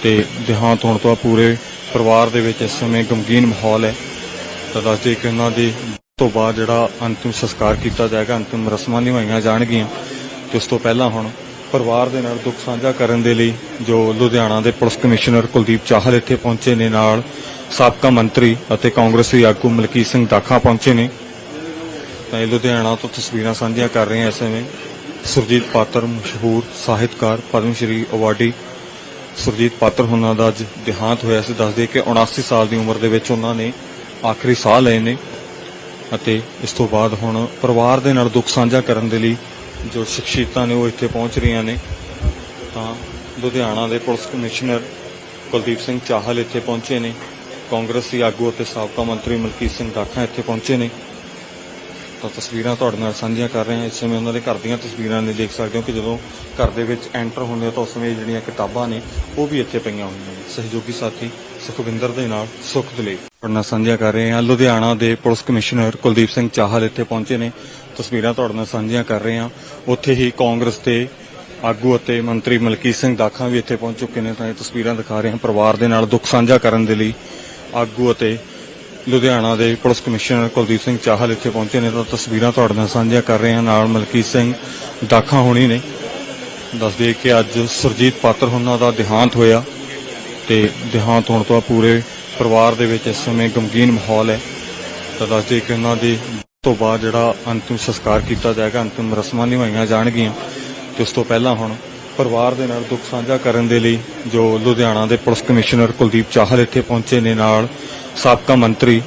ਤੇ ਦੇਹਾਂਤ ਹੋਣ ਤੋਂ ਬਾਅਦ ਪੂਰੇ ਪਰਿਵਾਰ ਦੇ ਵਿੱਚ ਇਸ ਸਮੇਂ ਗਮਗੀਨ ਮਾਹੌਲ ਹੈ। ਤਾਂ ਦੱਸਦੇ ਕਿ ਉਹਨਾਂ ਦੇ ਤੋਂ ਬਾਅਦ ਜਿਹੜਾ ਅੰਤਿਮ ਸੰਸਕਾਰ ਕੀਤਾ ਜਾਏਗਾ, ਅੰਤਿਮ ਰਸਮਾਂ ਨਿਭਾਈਆਂ ਜਾਣਗੀਆਂ। ਤੇ ਉਸ ਤੋਂ ਪਹਿਲਾਂ ਹੁਣ ਪਰਿਵਾਰ ਦੇ ਨਾਲ ਦੁੱਖ ਸਾਂਝਾ ਕਰਨ ਦੇ ਲਈ ਜੋ ਲੁਧਿਆਣਾ ਦੇ ਪੁਲਿਸ ਕਮਿਸ਼ਨਰ ਕੁਲਦੀਪ ਚਾਹਲ ਇੱਥੇ ਪਹੁੰਚੇ ਨੇ ਨਾਲ ਸਾਬਕਾ ਮੰਤਰੀ ਅਤੇ ਕਾਂਗਰਸੀ ਆਗੂ ਮਲਕੀਤ ਸਿੰਘ ਦਾਖਾ ਪਹੁੰਚੇ ਨੇ। ਤਾਂ ਇਹ ਲੁਧਿਆਣਾ ਤੋਂ ਤਸਵੀਰਾਂ ਸਾਂਝੀਆਂ ਕਰ ਰਹੇ ਹਾਂ ਇਸ ਸਮੇਂ। ਸੁਰਜੀਤ ਪਾਤਰ ਮਸ਼ਹੂਰ ਸਾਹਿਤਕਾਰ ਪਦਮ ਸ਼੍ਰੀ ਅਵਾਰਡੀ ਸੁਰਜੀਤ ਪਾਤਰ ਉਹਨਾਂ ਦਾ ਅੱਜ ਦੇਹਾਂਤ ਹੋਇਆ ਸੀ। ਦੱਸਦੇ ਕਿ 79 ਸਾਲ ਦੀ ਉਮਰ ਦੇ ਵਿੱਚ ਉਹਨਾਂ ਨੇ ਆਖਰੀ ਸਾਹ ਲਏ ਨੇ ਅਤੇ ਇਸ ਤੋਂ ਬਾਅਦ ਹੁਣ ਪਰਿਵਾਰ ਦੇ ਨਾਲ ਦੁੱਖ ਸਾਂਝਾ ਕਰਨ ਦੇ ਲਈ ਜੋ ਸ਼ਖਸੀਅਤਾਂ ਨੇ ਉਹ ਇੱਥੇ ਪਹੁੰਚ ਰਹੀਆਂ ਨੇ। ਤਾਂ ਲੁਧਿਆਣਾ ਦੇ ਪੁਲਿਸ ਕਮਿਸ਼ਨਰ ਕੁਲਦੀਪ ਸਿੰਘ ਚਾਹਲ ਇੱਥੇ ਪਹੁੰਚੇ ਨੇ। ਕਾਂਗਰਸੀ ਆਗੂ ਅਤੇ ਸਾਬਕਾ ਮੰਤਰੀ ਮਲਕੀਤ ਸਿੰਘ ਦਾਖਾ ਇੱਥੇ ਪਹੁੰਚੇ ਨੇ। ਤਾਂ ਤਸਵੀਰਾਂ ਤੁਹਾਡੇ ਨਾਲ ਸਾਂਝੀਆਂ ਕਰ ਰਹੇ ਹਾਂ। ਇਸ ਸਮੇਂ ਉਹਨਾਂ ਦੇ ਘਰ ਦੀਆਂ ਤਸਵੀਰਾਂ ਨੇ ਦੇਖ ਸਕਦੇ ਹੋ ਕਿ ਜਦੋਂ ਘਰ ਦੇ ਵਿੱਚ ਐਂਟਰ ਹੁੰਦੇ ਤਾਂ ਉਸ ਸਮੇਂ ਜਿਹੜੀਆਂ ਕਿਤਾਬਾਂ ਨੇ, ਉਹ ਵੀ ਇੱਥੇ ਪਈਆਂ ਹੋਈਆਂ ਨੇ। ਸਹਿਯੋਗੀ ਸਾਥੀ ਸੁਖਵਿੰਦਰ ਦੇ ਨਾਲ ਸੁਖ ਦਲੇਪ ਤੁਹਾਡੇ ਸਾਂਝੀਆਂ ਕਰ ਰਹੇ ਹਾਂ। ਲੁਧਿਆਣਾ ਦੇ ਪੁਲਿਸ ਕਮਿਸ਼ਨਰ ਕੁਲਦੀਪ ਸਿੰਘ ਚਾਹਲ ਇੱਥੇ ਪਹੁੰਚੇ ਨੇ। ਤਸਵੀਰਾਂ ਤੁਹਾਡੇ ਨਾਲ ਸਾਂਝੀਆਂ ਕਰ ਰਹੇ ਹਾਂ। ਉੱਥੇ ਹੀ ਕਾਂਗਰਸ ਦੇ ਆਗੂ ਅਤੇ ਮੰਤਰੀ ਮਲਕੀਤ ਸਿੰਘ ਦਾਖਾ ਵੀ ਇੱਥੇ ਪਹੁੰਚ ਚੁੱਕੇ ਨੇ। ਤਾਂ ਇਹ ਤਸਵੀਰਾਂ ਦਿਖਾ ਰਹੇ ਹਾਂ। ਪਰਿਵਾਰ ਦੇ ਨਾਲ ਦੁੱਖ ਸਾਂਝਾ ਕਰਨ ਦੇ ਲਈ ਆਗੂ ਅਤੇ ਲੁਧਿਆਣਾ ਦੇ ਪੁਲਿਸ ਕਮਿਸ਼ਨਰ ਕੁਲਦੀਪ ਸਿੰਘ ਚਾਹਲ ਇੱਥੇ ਪਹੁੰਚੇ ਨੇ ਤਾਂ ਤਸਵੀਰਾਂ ਤੁਹਾਡੇ ਨਾਲ ਸਾਂਝੀਆਂ ਕਰ ਰਹੇ ਹਾਂ। ਨਾਲ ਮਲਕੀਤ ਸਿੰਘ ਦਾਖਾਂ ਹੋਣੀ ਨੇ। ਦੱਸਦੇ ਕਿ ਅੱਜ ਸੁਰਜੀਤ ਪਾਤਰ ਉਹਨਾਂ ਦਾ ਦੇਹਾਂਤ ਹੋਇਆ ਤੇ ਦੇਹਾਂਤ ਹੋਣ ਤੋਂ ਬਾਅਦ ਪੂਰੇ ਪਰਿਵਾਰ ਦੇ ਵਿੱਚ ਇਸ ਸਮੇਂ ਗਮਗੀਨ ਮਾਹੌਲ ਹੈ। ਤਾਂ ਦੱਸਦੇ ਕਿ ਉਹਨਾਂ ਦੀ ਤੋਂ ਬਾਅਦ ਜਿਹੜਾ ਅੰਤਿਮ ਸੰਸਕਾਰ ਕੀਤਾ ਜਾਏਗਾ, ਅੰਤਿਮ ਰਸਮਾਂ ਨਿਭਾਈਆਂ ਜਾਣਗੀਆਂ ਤੇ ਉਸ ਤੋਂ ਪਹਿਲਾਂ ਹੁਣ ਪਰਿਵਾਰ ਦੇ ਨਾਲ ਦੁੱਖ ਸਾਂਝਾ ਕਰਨ ਦੇ ਲਈ ਜੋ ਲੁਧਿਆਣਾ ਦੇ ਪੁਲਿਸ ਕਮਿਸ਼ਨਰ ਕੁਲਦੀਪ ਚਾਹਲ ਇੱਥੇ ਪਹੁੰਚੇ ਨੇ ਨਾਲ ਸਾਬਕਾ ਮੰਤਰੀ